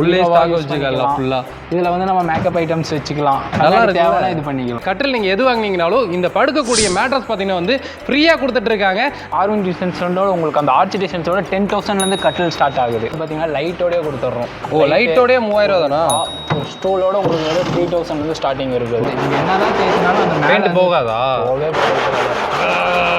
உள்ளே use வச்சுக்கலாம். ஆ. இதுல வந்து நம்ம மேக்கப் ஐட்டம்ஸ் வச்சுக்கலாம். நல்லா? தேவையான இது பண்ணிக்கலாம். கட்டில் நீங்கள் எது வாங்குனீங்கனாலும் இந்த படுக்கக்கூடிய மேட்ரஸ் பார்த்தீங்கன்னா வந்து ஃப்ரீயாக கொடுத்துட்டு இருக்காங்க ஆர்வன் டிசைன்ஸோட உங்களுக்கு அந்த ஆர்ச்சி டிசைன்ஸோட டென் தௌசண்ட்லேருந்து கட்டில் ஸ்டார்ட் ஆகுது. பார்த்தீங்கன்னா லைட்டோடய கொடுத்துட்றோம். ஓ லைட்டோடய மூவாயிரம் ரூபா தானா ஸ்டூலோட உங்களுக்கு வந்து த்ரீ தௌசண்ட்லேருந்து ஸ்டார்டிங் இருக்குது என்னதான் தேய்ச்சினாலும் அந்த மேலே போகாதா.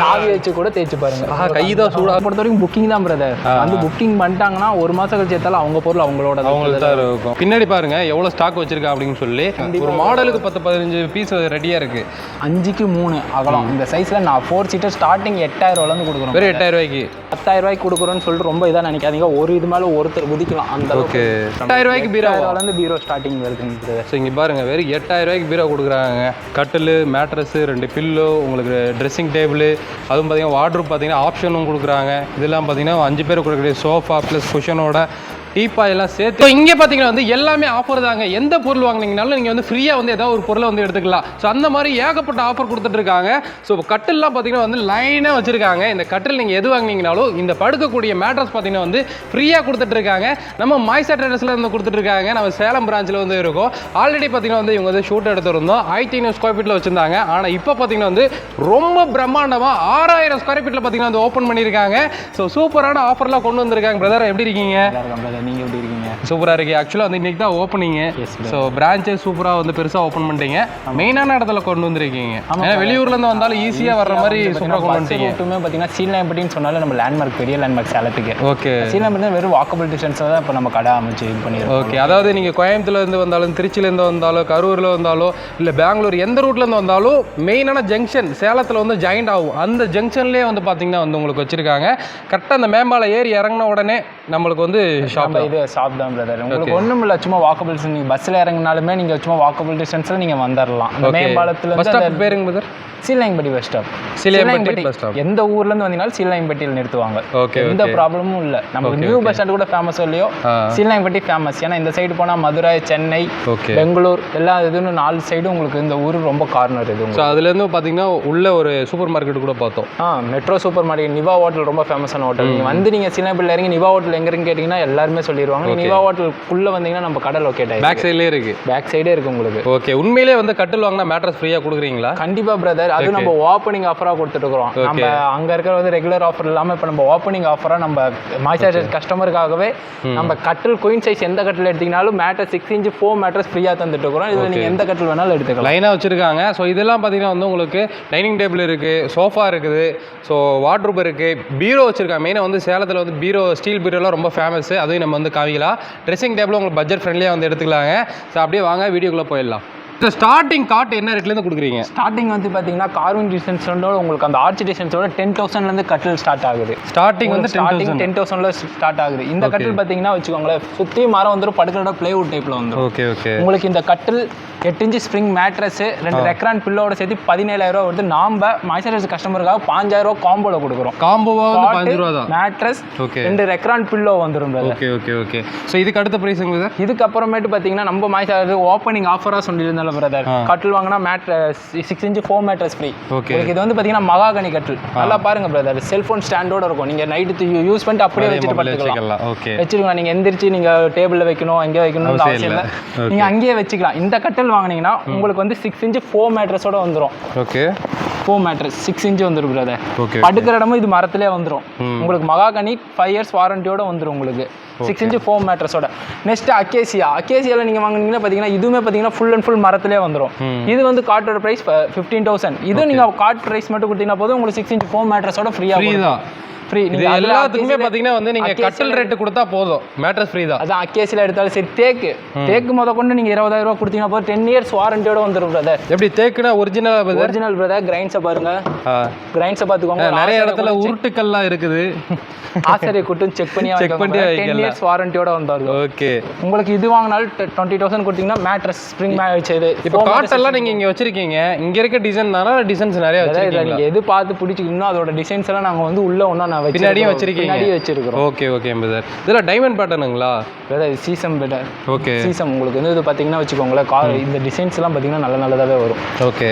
சாவி வச்சு கூட தேய்ச்சி பாருங்க. கை தான் சூடா. பொறுத்த வரைக்கும் புக்கிங் தான் பிரதர் வந்து புக்கிங் பண்ணிட்டாங்கன்னா ஒரு மாசம் கழிச்சு எடுத்தாலும் அவங்க பொருள் அவங்களோட தான். அவங்களுக்கு தான் இருக்கும். பின்னாடி பாருங்க எவ்வளோ ஸ்டாக் வச்சிருக்கா அப்படின்னு சொல்லி. ஒரு மாடலுக்கு பத்து பதினஞ்சு பீஸ் ரெடியாக இருக்கு. அஞ்சுக்கு மூணு அகலம். இந்த சைஸ்ல நான் ஃபோர் சீட்டர் ஸ்டார்டிங் எட்டாயிரம் ரூபாய்லேருந்து கொடுக்குறோம். வெறும் எட்டாயிரம் ரூபாய்க்கு. பத்தாயிரம் ரூபாய்க்கு கொடுக்குறோன்னு சொல்லிட்டு ரொம்ப இதாக நினைக்காதீங்க. ஒரு இது மேலே ஒருத்தர் குதிக்கலாம் அந்த ஓகே. எட்டாயிரம் ரூபாய்க்கு பீரோ. ரூபாயிலேருந்து பீரோ ஸ்டார்டிங் வருதுங்க ஸோ இங்கே பாருங்க வெறும் எட்டாயிரம் ரூபாய்க்கு பீரோ கொடுக்குறாங்க. கட்டில் மேட்ரஸ் ரெண்டு பில்லோ உங்களுக்கு ட்ரெஸ்ஸிங் டேபிள் அதுவும் பார்த்தீங்கன்னா வார்ட்ரூப் பார்த்தீங்கன்னா ஆப்ஷனும் கொடுக்குறாங்க. இதெல்லாம் பார்த்தீங்கன்னா அஞ்சு பேர் கொடுக்கக்கூடிய சோஃபா ப்ளஸ் குஷனோட டீப்பாய் எல்லாம் சேர்த்து இப்போ இங்கே பார்த்தீங்கன்னா வந்து எல்லாமே ஆஃபர் தாங்க. எந்த பொருள் வாங்குனீங்கனாலும் நீங்கள் வந்து ஃப்ரீயாக வந்து ஏதாவது ஒரு பொருளை வந்து எடுத்துக்கலாம். ஸோ அந்த மாதிரி ஏகப்பட்ட ஆஃபர் கொடுத்துட்டு இருக்காங்க. ஸோ கட்டில்லாம் பார்த்தீங்கன்னா வந்து லைனாக வச்சுருக்காங்க. இந்த கட்டில் நீங்கள் எது வாங்குனீங்கனாலும் இந்த படுக்கக்கூடிய மேட்ரஸ் பார்த்தீங்கன்னா வந்து ஃப்ரீயாக கொடுத்துட்டு இருக்காங்க. நம்ம மாய்சா ட்ரேடர்ஸில் வந்து கொடுத்துட்டு இருக்காங்க. நம்ம சேலம் பிரான்ச்சில் வந்து இருக்கோம். ஆல்ரெடி பார்த்தீங்கன்னா வந்து இவங்க வந்து ஷூட் எடுத்திருந்தோம். ஆயிரத்தி ஐநூறு ஸ்கொயர் ஃபீட்டில் வச்சிருந்தாங்க. ஆனால் இப்போ பார்த்தீங்கன்னா வந்து ரொம்ப பிரம்மாண்டமாக ஆறாயிரம் ஸ்கொயர் ஃபீட்டில் பார்த்தீங்கன்னா வந்து ஓப்பன் பண்ணியிருக்காங்க. ஸோ சூப்பரான ஆஃபர்லாம் கொண்டு வந்திருக்காங்க. பிரதர் எப்படி இருக்கீங்க? நல்லா இருக்கேன் brother. நீங்க எப்படி இருக்கீங்க? சூப்பராக இருக்கு. ஆக்சுவலாக வந்து இன்னைக்கு தான் ஓப்பனிங் Yes, brother. ஸோ பிரான்ச்சே சூப்பராக வந்து பெருசாக ஓப்பன் பண்ணிட்டீங்க. மெயினான இடத்துல கொண்டு வந்திருக்கீங்க. ஏன்னா வெளியூர்லேருந்து வந்தாலும் ஈஸியாக வர்ற மாதிரி சூப்பராக கொண்டு வந்துட்டீங்க ரூட்டுமே பார்த்தீங்கன்னா சீலாம்பட்டின்னு சொன்னாலும் நம்ம லேண்ட்மார்க் பெரிய லேண்ட்மார்க் சேலத்துக்கு. ஓகே சீலாம்பட்டி வெறும் வாக்கபிள் டிஸ்டன்ஸில் தான் இப்போ நம்ம கடை அமைச்சு இது பண்ணியிருக்கோம். ஓகே அதாவது நீங்கள் கோயம்புத்தூர்லேருந்து வந்தாலும் திருச்சியிலேருந்து வந்தாலும் கரூரில் வந்தாலும் இல்லை பெங்களூர் எந்த ரூட்லேருந்து வந்தாலும் மெயினான ஜங்ஷன் சேலத்தில் வந்து ஜாயிண்ட் ஆகும். அந்த ஜங்ஷன்லேயே வந்து பார்த்தீங்கன்னா வந்து உங்களுக்கு வச்சுருக்காங்க. கரெக்டாக அந்த மேம்பாலம் ஏறி இறங்கின உடனே நம்மளுக்கு வந்து ஷாப் நம்ம இது ஷாப் தான் பிரதர் உங்களுக்கு ஒன்றும் இல்லை சும்மா வாக்கபிள்ஸ் நீங்கள் பஸ்ஸில் இறங்கினாலுமே நீங்கள் சும்மா வாக்கபிள் டிஸ்டன்ஸில் நீங்கள் வந்துடலாம் மேம்பாலத்துல பஸ் ஸ்டாப் பேருங்க brother Seelayampatti bus stop Seelayampatti bus stop. எந்த ஊர்ல இருந்து வந்தீங்கனாலும் சீலாயம்பட்டியில் நிறுத்துவாங்க. ஓகே எந்த ப்ராப்ளமும் இல்லை. நமக்கு நியூ பஸ் ஸ்டாண்ட் கூட ஃபேமஸ் இல்லையோ. சீலாயம்பட்டி ஃபேமஸ் ஏன்னா இந்த சைடு போனால் மதுரை சென்னை பெங்களூர் எல்லா இதுன்னு நாலு சைடும் உங்களுக்கு இந்த ஊர் ரொம்ப கார்னர் இது ஸோ அதுலேருந்து பார்த்தீங்கன்னா உள்ள ஒரு சூப்பர் மார்க்கெட் கூட பார்த்தோம். ஆ metro super market Niva hotel ரொம்ப ஃபேமஸான ஹோட்டல் நீங்கள் வந்து நீங்கள் சீலாயம்பட்டியில் இறங்கி நிவா ஹோட்டல் எங்க இருக்குன்னு கேட்டிங்கன்னா எல்லாருமே சொல்லிடுவாங்க நீங்க நிவா ஹோட்டலுக்குள்ளே வந்தீங்கன்னா நம்ம கடை லொக்கேட் ஆகி பேக் சைட்லேயே இருக்கு. பேக் சைடே இருக்கு உங்களுக்கு. ஓகே உண்மையிலே வந்து கட்டில் வாங்கினா மேட்ரஸ் ஃப்ரீயாக கொடுக்குறீங்களா? கண்டிப்பா பிரதர் அது நம்ம ஓப்பனிங் ஆஃபரா கொடுத்துட்டு இருக்கிறோம் நம்ம அங்க இருக்கிற வந்து ரெகுலர் ஆஃபர் இல்லாம இப்ப நம்ம ஓப்பனிங் ஆஃபரா நம்ம மாய்ச்சரைசர் கஸ்டமருக்காகவே நம்ம கட்டில் குயின் சைஸ் எந்த கட்டில் எடுத்தீங்கனாலும் mattress six inch four mattress ஃப்ரீயா தந்துட்டு இருக்கிறோம் இதுல நீங்க எந்த கட்டில் வேணாலும் எடுத்துக்கலாம். லைனாக வச்சுருக்காங்க. ஸோ இதெல்லாம் பார்த்தீங்கன்னா வந்து உங்களுக்கு டைனிங் டேபிள் இருக்குது சோஃபா இருக்குது. ஸோ வாட்ரூப் இருக்குது பீரோ வச்சுருக்காங்க. மெயினாக வந்து சேலத்தில் வந்து பீரோ ஸ்டீல் பீரோலாம் ரொம்ப ஃபேமஸ் அதையும் நம்ம வந்து காமிக்கலாம். ட்ரெஸ்ஸிங் டேபிள் உங்களுக்கு பட்ஜெட் ஃப்ரெண்ட்லியாக வந்து எடுத்துக்கலாங்க. ஸோ அப்படியே வாங்க வீடியோக்குள்ளே போயிடலாம். ஸ்டார்டிங் காட் என்ன ரேட்லேருந்து கொடுக்குறீங்க? ஸ்டார்டிங் வந்து பாத்தீங்கன்னா கார்வின் டிசைன்ஸோட உங்களுக்கு அந்த ஆர்ச்சி டிசைன்ஸோட டென் தௌசண்ட்ல இருந்து கட்டில் ஸ்டார்ட் ஆகுது. ஸ்டார்டிங் வந்து ஸ்டார்டிங் டென் தௌசண்ட்ல ஸ்டார்ட் ஆகுது. இந்த கட்டில் பாத்தீங்கன்னா வச்சுக்கோங்களேன் சுத்தி மரம் வந்துடும் படுக்கிறோட பிளேவுட் டைப்ல வந்துடும் ஓகே ஓகே உங்களுக்கு இந்த கட்டில் எட்டு இன்ச்சு ஸ்ப்ரிங் மேட்ரஸ் ரெண்டு ரெக்ரான் பில்லோட சேர்த்து பதினேழாயிரம் வருது நாம மாய்ச்சரைசர் கஸ்டமருக்காக பாஞ்சாயிரம் ரூபா காம்போல கொடுக்குறோம். தான். மேட்ரஸ் ஓகே ரெண்டு ரெக்ரான் பில்லோ வந்துடும். ஓகே ஓகே ஓகே ஸோ இதுக்கு அடுத்த ப்ரைஸுங்க சார் இதுக்கப்புறமேட்டு பார்த்தீங்கன்னா நம்ம மாய்ச்சரைசர் ஓப்பனிங் ஆஃபராக சொல்லியிருந்தாலும் பிரதர் கட்டில் வாங்கினா mat six inch four mattress free okay இது வந்து பார்த்தீங்கன்னா மகாகனி கட்டில். நல்லா பாருங்க பிரதர் செல்ஃபோன் ஸ்டாண்டோட இருக்கும். நீங்கள் நைட்டு யூஸ் பண்ணிட்டு அப்படியே வச்சுட்டு படுத்துக்கலாம். வச்சுக்கலாம். ஓகே வச்சிருக்கலாம் நீங்க எந்திரிச்சு நீங்க டேபிள்ல வைக்கணும் எங்கே வைக்கணும்னு அவசியம் இல்லை. இல்லை. நீங்க அங்கேயே வச்சுக்கலாம். இந்த கட்டில் வாங்குனீங்கன்னா உங்களுக்கு வந்து சிக்ஸ் இன்ச் ஃபோர் மேட்ரஸோட வந்துரும். Okay four mattress six inch வந்துரும் பிரதர் படுக்கிற இடமும் இது மரத்திலே வந்துரும். உங்களுக்கு மகாகனி ஃபைவ் இயர்ஸ் வாரண்டியோட வந்துரும் உங்களுக்கு. சிக்ஸ் இன்ச் ஃபோர் மேட்ரஸோட நெக்ஸ்ட் அக்கேசியா அக்கேசியால நீங்க வாங்குனீங்கன்னா பார்த்தீங்கன்னா இதுவுமே பார்த்தீங்கன்னா ஃபுல் அண்ட் ஃபுல் மரத்திலே வந்துரும். இது வந்து கார்ட்டோட ப்ரைஸ் ஃபிஃப்டீன் தௌசண்ட் இது நீங்க கார்ட் ப்ரைஸ் மட்டும் கொடுத்தீங்கன்னா போதும் உங்களுக்கு சிக்ஸ் இன்ச் ஃபோர் மேட்ரஸோட ஃப்ரீயா ஃப்ரீ இது எல்லாத்துக்குமே பார்த்தீங்கன்னா வந்து நீங்கள் கட்டில் ரேட்டு கொடுத்தா போதும். மேட்ரஸ் ஃப்ரீ தான். அதான் அக்கேசியில் எடுத்தாலும் சரி தேக்கு. தேக்கு முத கொண்டு நீங்கள் இருபதாயிரம் ரூபா கொடுத்தீங்கன்னா போதும். டென் இயர்ஸ் வாரண்டியோட வந்துடும் பிரதர் எப்படி தேக்குனா ஒரிஜினல் ஒரிஜினல் பிரதர் கிரைண்ட்ஸை பாருங்க. கிரைண்ட்ஸை பார்த்துக்கோங்க நிறைய இடத்துல உருட்டுக்கல்லாம் இருக்குது. ஆசிரியை கூட்டும் செக் பண்ணி Check பண்ணி டென். இயர்ஸ் வாரண்டியோட வந்துடும் ஓகே உங்களுக்கு இது வாங்கினாலும் டுவெண்ட்டி தௌசண்ட் கொடுத்தீங்கன்னா மேட்ரஸ் ஸ்ப்ரிங் இது. இப்போ காட்டெல்லாம் நீங்க இங்க வச்சிருக்கீங்க. இங்க இருக்க டிசைன் தானே? டிசைன்ஸ் நிறைய வச்சிருக்கீங்க நீங்கள் எது பார்த்து பிடிச்சிக்கணும். அதோட டிசைன்ஸ் எல்லாம் நாங்கள் வந்து உள்ள ஒன்றா வச்சிருக்கோம். பின்னாடியும் வச்சிருக்கீங்க. பின்னாடியும் வச்சிருக்கிறோம். ஓகே ஓகே பிரதர் இதெல்லாம் diamond பேட்டர்னுங்களா brother sheesham better okay sheesham உங்களுக்கு வந்து இது பார்த்தீங்கன்னா வச்சுக்கோங்களேன் கார் இந்த டிசைன்ஸ் எல்லாம் பார்த்தீங்கன்னா நல்ல நல்லதாவே வரும். ஓகே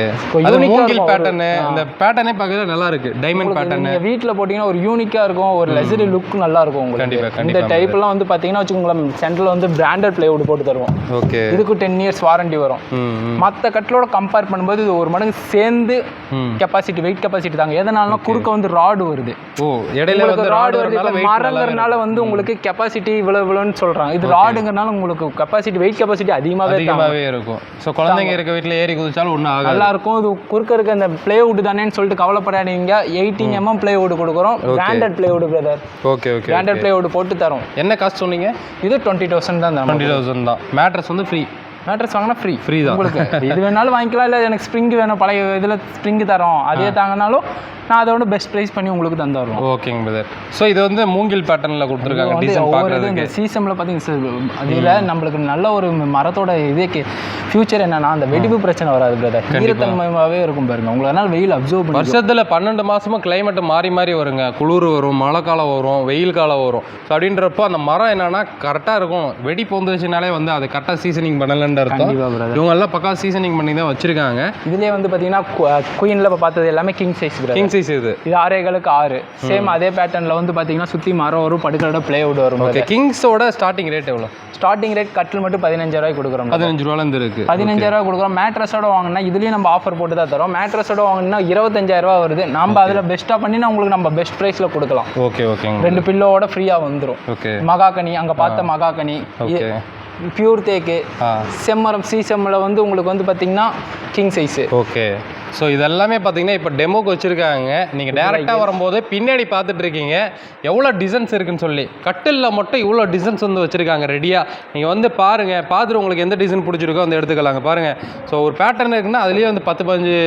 அது மூங்கில். பேட்டர்னு இந்த பேட்டர்னே பார்க்கறது நல்லா இருக்கு. டைமண்ட் பேட்டர்னு வீட்ல போட்டீங்கன்னா ஒரு யூனிக்கா இருக்கும் ஒரு லெசரி லுக் நல்லா இருக்கும் உங்களுக்கு. இந்த டைப்லாம் வந்து பார்த்தீங்கன்னா வச்சுக்கோங்களேன் சென்டர்ல வந்து பிராண்டட் பிளேவுட் போட்டு தருவோம். ஓகே இதுக்கு டென் இயர்ஸ் வாரண்டி வரும். மற்ற கட்டிலோட கம்பேர் பண்ணும்போது இது ஒரு மடங்கு சேர்ந்து கெப்பாசிட்டி வெயிட் கெப்பாசிட்டி தாங்க. எதனாலனா குறுக்க வந்து ராடு வருது. ஓ இடையில வந்து ராடு மரங்கிறனால வந்து உங்களுக்கு கெப்பாசிட்டி இவ்வளோ இவ்வளோன்னு சொல்றாங்க. இது ராடுங்கிறனால உங்களுக்கு கெப்பாசிட்டி வெயிட் கெப்பாசிட்டி அதிகமாகவே அதிகமாகவே இருக்கும். ஸோ குழந்தைங்க இருக்க வீட்டில் ஏறி குதிச்சாலும் ஒன்றும் ஆகாது. நல்லா இருக்கும் இது குறுக்க இருக்க இந்த பிளேவுட் தானேன்னு சொல்லிட்டு கவலைப்படாதீங்க. எயிட்டீன் எம்எம் பிளேவுட் கொடுக்குறோம். Branded plywood brother okay okay branded plywood போட்டு தரோம். என்ன காஸ்ட் சொன்னீங்க? இது டுவெண்ட்டி தௌசண்ட் தான் டுவெண்ட்டி தௌசண்ட் தான். மேட்ரஸ் வந்து ஃப்ரீ மேட்ரஸ் வாங்கினா ஃப்ரீ ஃப்ரீ தான். உங்களுக்கு இது வேணாலும் வாங்கிக்கலாம் இல்லை எனக்கு ஸ்ப்ரிங் வேணும் பழைய இதில் ஸ்ப்ரிங் தரோம் அதே தாங்கினாலும் நான் அதோட பெஸ்ட் ப்ரைஸ் பண்ணி உங்களுக்கு தந்துடுறோம். ஓகேங்க பிரதர் ஸோ இது வந்து மூங்கில் பேட்டர்னில் கொடுத்துருக்காங்க வந்து டிசைன் பார்க்குறதுக்கு சீசனில் பார்த்தீங்கன்னா சார் அதில் நம்மளுக்கு நல்ல ஒரு மரத்தோட இதே ஃபியூச்சர் என்னன்னா அந்த வெடிப்பு பிரச்சனை வராது பிரதர் ஈரத்தன்மையாகவே இருக்கும் பாருங்க. உங்களுக்கு அதனால வெயில் அப்சர்வ் பண்ணி வருஷத்தில் பன்னெண்டு மாசமும் climate மாறி மாறி வருங்க. குளிர் வரும் மழை காலம் வரும் வெயில் காலம் வரும். ஸோ அப்படின்றப்போ அந்த மரம் என்னன்னா கரெக்டாக இருக்கும். வெடி பொந்துச்சுனாலே வந்து அது கரெக்டாக சீசனிங் பண்ணலன்ற அர்த்தம் இவங்க எல்லாம் பக்கா சீசனிங் பண்ணி தான் வச்சிருக்காங்க. இதுலேயே வந்து பார்த்தீங்கன்னா குயினில் இப்போ பார்த்தது எல்லாமே கிங் சைஸ் கிங் சைஸ் இது. இது ஆறேகளுக்கு ஆறு. சேம் அதே பேட்டர்னில் வந்து பார்த்தீங்கன்னா சுற்றி மரம் வரும் படுக்கிறோட பிளேவுட் வரும் ஓகே கிங்ஸோட ஸ்டார்டிங் ரேட் எவ்வளோ ஸ்டார்டிங் ரேட் கட்டில் மட்டும் பதினஞ்சாயிரம் கொடுக்குறோம் பதினஞ்சு ரூபாலேருந்து இருக்கு. பதினஞ்சாயிரம் கொடுக்குறோம். மேட்ரஸோட வாங்கினா இதுலேயும் நம்ம ஆஃபர் போட்டு தான் தரோம். மேட்ரஸோட வாங்கினா இருபத்தஞ்சாயிரம் ரூபாய் வருது. நம்ம அதில் பெஸ்ட்டாக பண்ணி நான் உங்களுக்கு நம்ம பெஸ்ட் ப்ரைஸில் கொடுக்கலாம். ஓகே ஓகேங்க ரெண்டு பில்லோட ஃப்ரீயாக வந்துடும் ஓகே மகாகனி அங்கே பார்த்த மகாகனி. ஓகே பியூர் தேக்கு செம்மரம் சி செம்மில் வந்து உங்களுக்கு வந்து பார்த்தீங்கன்னா கிங் சைஸு ஓகே ஸோ இதெல்லாமே பார்த்தீங்கன்னா இப்போ டெமோக்கு வச்சுருக்காங்க. நீங்கள் டேரெக்டாக வரும்போது பின்னாடி பார்த்துட்டு இருக்கீங்க. எவ்வளோ டிசைன்ஸ் இருக்குன்னு சொல்லி. கட்டிலில் மட்டும் இவ்வளோ டிசைன்ஸ் வந்து வச்சுருக்காங்க ரெடியாக நீங்கள் வந்து பாருங்கள் பார்த்துட்டு உங்களுக்கு எந்த டிசைன் பிடிச்சிருக்கோ அந்த எடுத்துக்கலாங்க. பாருங்கள் ஸோ ஒரு பேட்டர்ன் இருக்குன்னா அதுலேயே வந்து பத்து பதினஞ்சு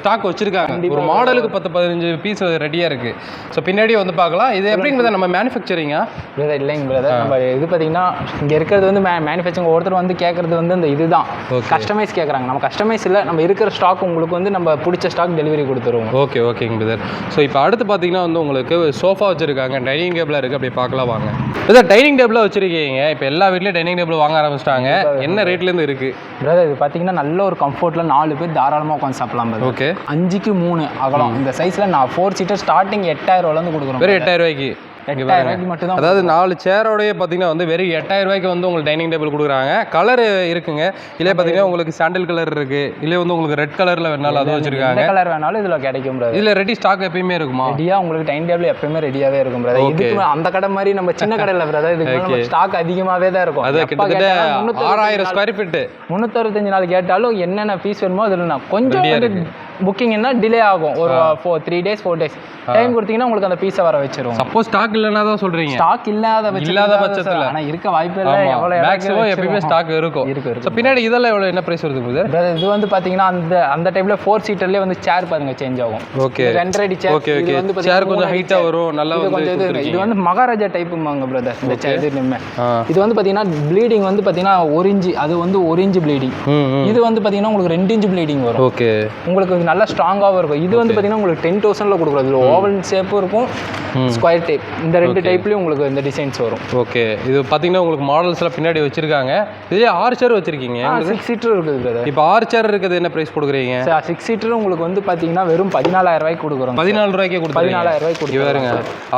ஸ்டாக் வச்சுருக்காங்க. ஒரு மாடலுக்கு பத்து பதினஞ்சு பீஸ் ரெடியாக இருக்குது ஸோ பின்னாடி வந்து பார்க்கலாம். இது எப்படிங்கிறத நம்ம மேனுஃபேக்சரிங்கா பிரதர் இல்லைங்க பிரதர் நம்ம இது பார்த்தீங்கன்னா இங்கே இருக்கிறது வந்து மே மேனுஃபேக்சரிங் ஒருத்தர் வந்து கேட்குறது வந்து இந்த இதுதான். கஸ்டமைஸ் கேட்குறாங்க நம்ம கஸ்டமைஸ் இல்லை. நம்ம இருக்கிற ஸ்டாக் உங்களுக்கு வந்து நம்ம பிடிச்ச ஸ்டாக் டெலிவரி கொடுத்துருவோம். ஓகே ஓகேங்க பிரதர் ஸோ இப்போ அடுத்து பார்த்தீங்கன்னா வந்து உங்களுக்கு சோஃபா வச்சுருக்காங்க டைனிங் டேபிளாக இருக்குது அப்படி பார்க்கலாம் வாங்க. இதான் டைனிங் டேபிளாக வச்சுருக்கீங்க. இப்போ எல்லா வீட்லேயும் டைனிங் டேபிள் வாங்க ஆரம்பிச்சிட்டாங்க. என்ன ரேட்லேருந்து இருக்குது பிரதர் இது பார்த்தீங்கன்னா நல்ல ஒரு கம்ஃபர்ட்டில் நாலு பேர் தாராளமாக உட்காந்து சாப்பிடலாம். ஓகே அஞ்சுக்கு மூணு அகலம் இந்த சைஸில் நான் ஃபோர் சீட்டர் ஸ்டார்டிங் எட்டாயிரம் ரூபாலேருந்து கொடுக்குறோம் வெறும் எட்டாயிரம் ரூபாய்க்கு. எட்டாயிரம் பாருங்க. ரூபாய்க்கு மட்டும் தான் அதாவது நாலு சேரோடய பார்த்தீங்கன்னா வந்து வெறும் எட்டாயிரம் ரூபாய்க்கு வந்து உங்களுக்கு டைனிங் டேபிள் கொடுக்குறாங்க. கலர் இருக்குங்க. இல்லை பார்த்தீங்கன்னா உங்களுக்கு சாண்டில் கலர் இருக்கு. இல்லை வந்து உங்களுக்கு ரெட் கலரில் வேணாலும் அதுவும் வச்சிருக்காங்க. கலர் வேணாலும் இதில் கிடைக்கும் இதில் ரெடி ஸ்டாக் எப்பயுமே இருக்குமா? ரெடியாக உங்களுக்கு டைம் டேபிள் எப்பயுமே ரெடியாகவே இருக்கும் பிரதர் இதுக்கு அந்த கடை மாதிரி நம்ம சின்ன கடையில் பிரதர் இதுக்கு நம்ம ஸ்டாக் அதிகமாகவே தான் இருக்கும். அது கிட்டத்தட்ட ஆறாயிரம் ஸ்கொயர் ஃபீட்டு முந்நூற்றறுபத்தஞ்சு நாள் கேட்டாலும் என்னென்ன ஃபீஸ் வேணுமோ அதில் நான் கொஞ்சம் புக்கிங்னா டிலே ஆகும். ஒரு four three days four days time கொடுத்தீங்கன்னா உங்களுக்கு அந்த பீஸை வர வச்சிருவோம் சப்போஸ் ஸ்டாக் இல்லைன்னா தான் சொல்கிறீங்க ஸ்டாக் இல்லாத இல்லாத பட்சத்துல. சார். ஆனா இருக்க வாய்ப்பு இல்லை. எவ்வளோ மேக்ஸிமம் எப்பயுமே ஸ்டாக் இருக்கும். இருக்கு இருக்கு ஸோ பின்னாடி இதெல்லாம் எவ்வளோ என்ன ப்ரைஸ் வருது பிரதர் Brother, இது வந்து பாத்தீங்கன்னா அந்த அந்த டைப்ல ஃபோர் சீட்டர்லேயே வந்து சேர் பாருங்க சேஞ்ச் ஆகும். ஓகே ரெண்டரை அடி சேர் ஓகே ஓகே வந்து சேர் கொஞ்சம் ஹைட்டாக. வரும். நல்லா கொஞ்சம் இது இது. வந்து மகாராஜா டைப்புமாங்க பிரதர் இந்த சேர் இது வந்து பாத்தீங்கன்னா ப்ளீடிங் வந்து பாத்தீங்கன்னா ஒரு இன்ச்சு அது வந்து ஒரு இன்ச்சு ப்ளீடிங் இது வந்து பாத்தீங்கன்னா உங்களுக்கு ரெண்டு இன்ச்சு ப்ளீடிங் வரும். ஓகே உங்களுக்கு இது நல்லா ஸ்ட்ராங்காகவும் இருக்கும். இது வந்து பாத்தீங்கன்னா உங்களுக்கு டென் தௌசண்ட்ல கொடுக்குறது இதில் ஓவல் ஷேப்பும் இருக்கும். ஸ்கொயர் டைப் இந்த ரெண்டு டைப்லயும் உங்களுக்கு இந்த டிசைன்ஸ் வரும். ஓகே இது பார்த்தீங்கன்னா உங்களுக்கு மாடல்ஸ்லாம் பின்னாடி வச்சிருக்காங்க. இதுலேயே ஆறு சேர் வச்சிருக்கீங்க. சிக்ஸ் சீட்டர் இருக்குது இப்போ ஆறு சேர் இருக்குது. என்ன ப்ரைஸ் கொடுக்குறீங்க சிக்ஸ் சீட்டர் உங்களுக்கு வந்து பாத்தீங்கன்னா வெறும் பதினாலாயிரம் ரூபாய்க்கு கொடுக்குறோம் பதினாலு ரூபாய்க்கே கொடுத்துருங்க பதினாலாயிரம் ரூபாய்க்கு பாருங்க.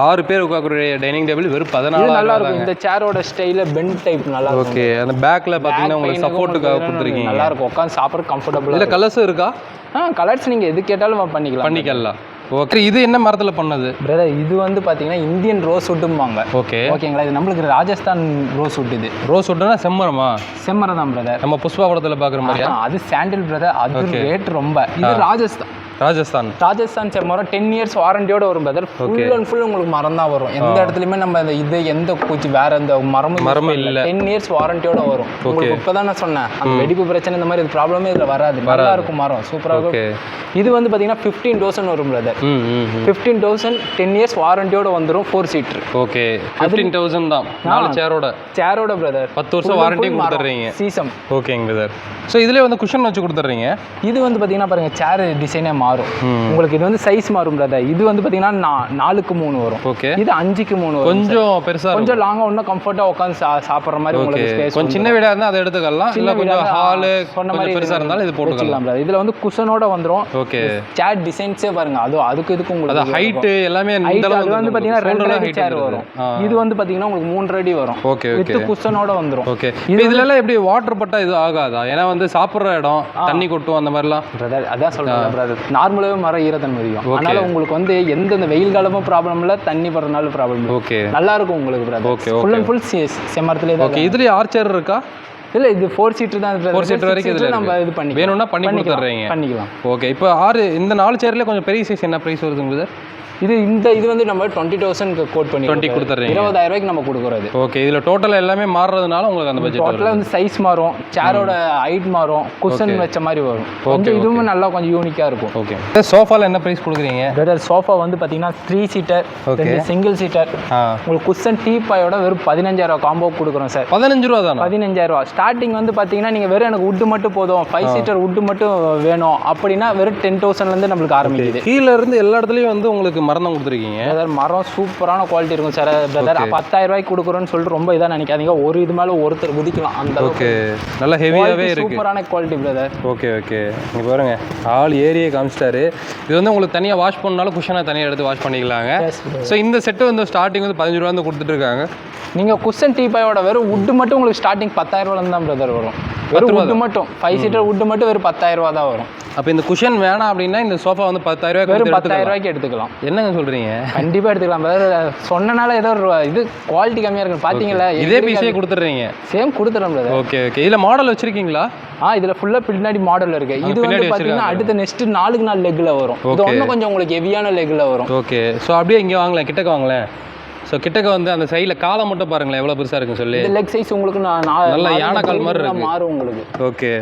ஆறு பேர் உட்காக்கூடிய டைனிங் டேபிள் வெறும் இது பதினாலு நல்லா இருக்கும். இந்த சேரோட ஸ்டைல பெண்ட் டைப் நல்லா ஓகே அந்த பேக்கில் பார்த்தீங்கன்னா உங்களுக்கு சப்போர்ட்டுக்காக கொடுத்துருக்கீங்க. நல்லா இருக்கும். உட்காந்து சாப்பிட கம்ஃபர்டபுளாக இதில் கலர்ஸும் இருக்கா? ஆ கலர்ஸ் நீங்க எது கேட்டாலும் பண்ணிக்கலாம். பண்ணிக்கலாம். ஓகே இது என்ன மரத்தில் பண்ணது? பிரதர் இது வந்து பாத்தீங்கன்னா இந்தியன் ரோஸ் வுட்டும்பாங்க ஓகே ஓகேங்களா இது நம்மளுக்கு ராஜஸ்தான் ரோஸ் வுட் இது. ரோஸ் வுட்னா செம்மரமா செம்மரம்? தான் பிரதர் நம்ம புஷ்பா படத்தில் பார்க்குற மாதிரியா அது சாண்டில் பிரதர் அது ரேட் ரொம்ப. இது ராஜஸ்தான் ராஜஸ்தான். ராஜஸ்தான் செம்மரம் டென் இயர்ஸ் வாரண்டியோட வரும் பிரதர் ஃபுல் அண்ட் ஃபுல் உங்களுக்கு மரம் தான் வரும். எந்த இடத்துலையுமே நம்ம இது எந்த பூச்சி வேற எந்த மரமும் மரமும் இல்ல. டென் இயர்ஸ் வாரண்டியோட வரும். உங்களுக்கு இப்போ தான் நான் சொன்னேன். அந்த வெடிப்பு பிரச்சனை இந்த மாதிரி ப்ராப்ளமே இதில் வராது. நல்லா இருக்கும் மரம். சூப்பராக இருக்கும். இது வந்து பார்த்தீங்கன்னா ஃபிஃப்டீன் தௌசண்ட் வரும் brother. Fifteen thousand ten years வாரண்டியோட வந்துடும் four seater okay fifteen thousand தான். நாலு சேரோட சேரோட பிரதர் பத்து வருஷம் வாரண்டி கொடுத்துட்றீங்க. சீசம் ஓகேங்க பிரதர் ஸோ இதுலேயே வந்து குஷன் வச்சு கொடுத்துட்றீங்க? இது வந்து பார்த்தீங்கன்னா பாருங்க சேர் டிசைனே மாறும். உங்களுக்கு இது வந்து சைஸ் மாறும் பிரதர் இது வந்து பார்த்தீங்கன்னா நா- நாலுக்கு மூணு வரும். ஓகே. இது அஞ்சுக்கு மூணு வரும் கொஞ்சம் பெருசா கொஞ்சம் லாங்காக இன்னும் கம்ஃபர்ட்டாக உட்காந்து சாப்பிட்ற மாதிரி உங்களுக்கு ஸ்பேஸ் கொஞ்சம் சின்ன வீடா இருந்தா அதை எடுத்துக்கலாம். இல்ல கொஞ்சம் ஹாலு கொஞ்சம் பெருசா இருந்தாலும் இது போட்டுக்கலாம். brother. இதுல வந்து குஷனோட வந்துரும். ஓகே. சேர் டிசைன்ஸே பாருங்க. அது அதுக்கு இதுக்கு உங்களுக்கு ஹைட் எல்லாமே ஹைட் அது வந்து பார்த்தீங்கன்னா ரெண்டு அடி சேர். வரும். இது வந்து பார்த்தீங்கன்னா உங்களுக்கு மூன்று அடி வரும். ஓகே வித் குஷனோட வந்துரும். ஓகே. இப்போ இதுல எல்லாம் எப்படி வாட்டர் பட்டா இது ஆகாதா? ஏன்னா வந்து சாப்பிடுற இடம் தண்ணி கொட்டும் அந்த மாதிரிலாம். பிரதர் அதான் சொல்றேன் பிரதர் நார்மலாவே மரம் ஈரத்தன்மை அதிகம். அதனால உங்களுக்கு வந்து எந்த இந்த வெயில் காலமும் ப்ராப்ளம் இல்ல தண்ணி படுறதுனால ப்ராப்ளம் இல்லை. ஓகே நல்லா இருக்கும் உங்களுக்கு Okay, ஃபுல் அண்ட் ஃபுல் செம்மரத்துலேயே தான் ஓகே இதுலயே ஆர்ச்சர் இருக்கா? இல்ல இது ஃபோர் சீட்டர் தான் seater Six வரைக்கும் இதுல நம்ம இது பண்ணி வேணும்னா பண்ணி கொடுத்துட்றீங்க பண்ணிக்கலாம். ஓகே இப்போ ஆறு இந்த நாலு சேர்ல கொஞ்சம் பெரிய சைஸ் என்ன ப்ரைஸ் வருதுங்க சார் இது இந்த இது வந்து நம்ம டுவெண்ட்டி தௌசண்ட் கோட் பண்ணி 20 கொடுத்துட்றீங்க இருபதாயிரம் ரூபாய்க்கு நம்ம கொடுக்குறது. ஓகே இதுல டோட்டல் எல்லாமே மாறுறதுனால உங்களுக்கு அந்த பட்ஜெட் டோட்டலாக வந்து சைஸ் மாறும் சேரோட ஹைட் மாறும் குஷன் வச்ச மாதிரி வரும். கொஞ்சம் இதுவுமே நல்லா கொஞ்சம் யூனிக்காக இருக்கும். ஓகே சோஃபால என்ன ப்ரைஸ் கொடுக்குறீங்க? பிரதர் சோஃபா வந்து பார்த்தீங்கன்னா த்ரீ சீட்டர். சிங்கிள் சீட்டர் உங்களுக்கு குஷன் டீப்பாயோட வெறும் பதினஞ்சாயிரம் காம்போ கொடுக்குறோம் சார் பதினஞ்சு ரூபா தானா? பதினஞ்சாயிரம் ரூபா. ஸ்டார்டிங் வந்து பார்த்தீங்கன்னா நீங்கள் வெறும் எனக்கு உட்டு மட்டும் போதும் ஃபைவ் சீட்டர் உட்டு மட்டும் வேணும் அப்படின்னா வெறும் டென் தௌசண்ட்லேருந்து நம்மளுக்கு ஆரம்பிக்குது. கீழ இருந்து எல்லா இடத்துலயும் வந்து உங்களுக்கு மரம் தான் கொடுத்துருக்கீங்க? பிரதர் மரம் சூப்பரான குவாலிட்டி இருக்கும் சார் பிரதர் பத்தாயிரம் ரூபாய்க்கு கொடுக்குறோன்னு சொல்லிட்டு ரொம்ப இதாக நினைக்காதீங்க. ஒரு இது மேலே ஒருத்தர் குதிக்கலாம் அந்த ஓகே நல்ல ஹெவியாவே இருக்கு. சூப்பரான குவாலிட்டி பிரதர் ஓகே ஓகே இங்கே பாருங்க. ஆள் ஏரியை காமிச்சிட்டாரு. இது வந்து உங்களுக்கு தனியாக வாஷ் பண்ணாலும் குஷனை தனியாக எடுத்து வாஷ் பண்ணிக்கலாங்க. ஸோ இந்த செட்டு வந்து ஸ்டார்டிங் வந்து பதினஞ்சு ரூபா வந்து கொடுத்துட்டு இருக்காங்க நீங்கள் குஷன் டீப்பாயோட வெறும் உட்டு மட்டும் உங்களுக்கு ஸ்டார்டிங் பத்தாயிரம் ரூபாயில தான் பிரதர் வரும். வெறும் உட்டு மட்டும். ஃபைவ் சீட்டர் உட்டு மட்டும் வெறும் பத்தாயிரம் ரூபா தான் வரும். அப்போ இந்த குஷன் வேணாம் அப்படின்னா இந்த சோஃபா வந்து பத்தாயிரம் ரூபாய் வெறும் பத்தாயிரம் ரூபாய்க்கு எடுத்துக்கலாம். என்னங்க சொல்றீங்க? கண்டிப்பாக எடுத்துக்கலாம் பிரதர் சொன்னனால ஏதோ ஒரு இது குவாலிட்டி கம்மியாக இருக்கு. பார்த்தீங்களா இதே பீஸே கொடுத்துட்றீங்க. சேம் கொடுத்துறேன் பிரதர் ஓகே ஓகே இதில் மாடல் வச்சிருக்கீங்களா? ஆ இதுல ஃபுல்லா பின்னாடி மாடல் இருக்கு. இது வந்து பின்னாடி பாத்தீங்கன்னா அடுத்த நெக்ஸ்ட் நாலுக்கு நாலு லெக்ல வரும். இது. இன்னும் கொஞ்சம் உங்களுக்கு ஹெவியான லெக்ல வரும். ஓகே ஸோ அப்படியே இங்கே வாங்கலாம் கிட்டக்க வாங்களேன். ஸோ கிட்டக்க வந்து அந்த சைடில் காலை மட்டும் பாருங்களேன் எவ்வளோ பெருசாக இருக்குன்னு சொல்லி. லெக் சைஸ் உங்களுக்கு நான் நல்ல நாலு யானைக்கால் மாதிரி. மாறும் உங்களுக்கு. ஓகே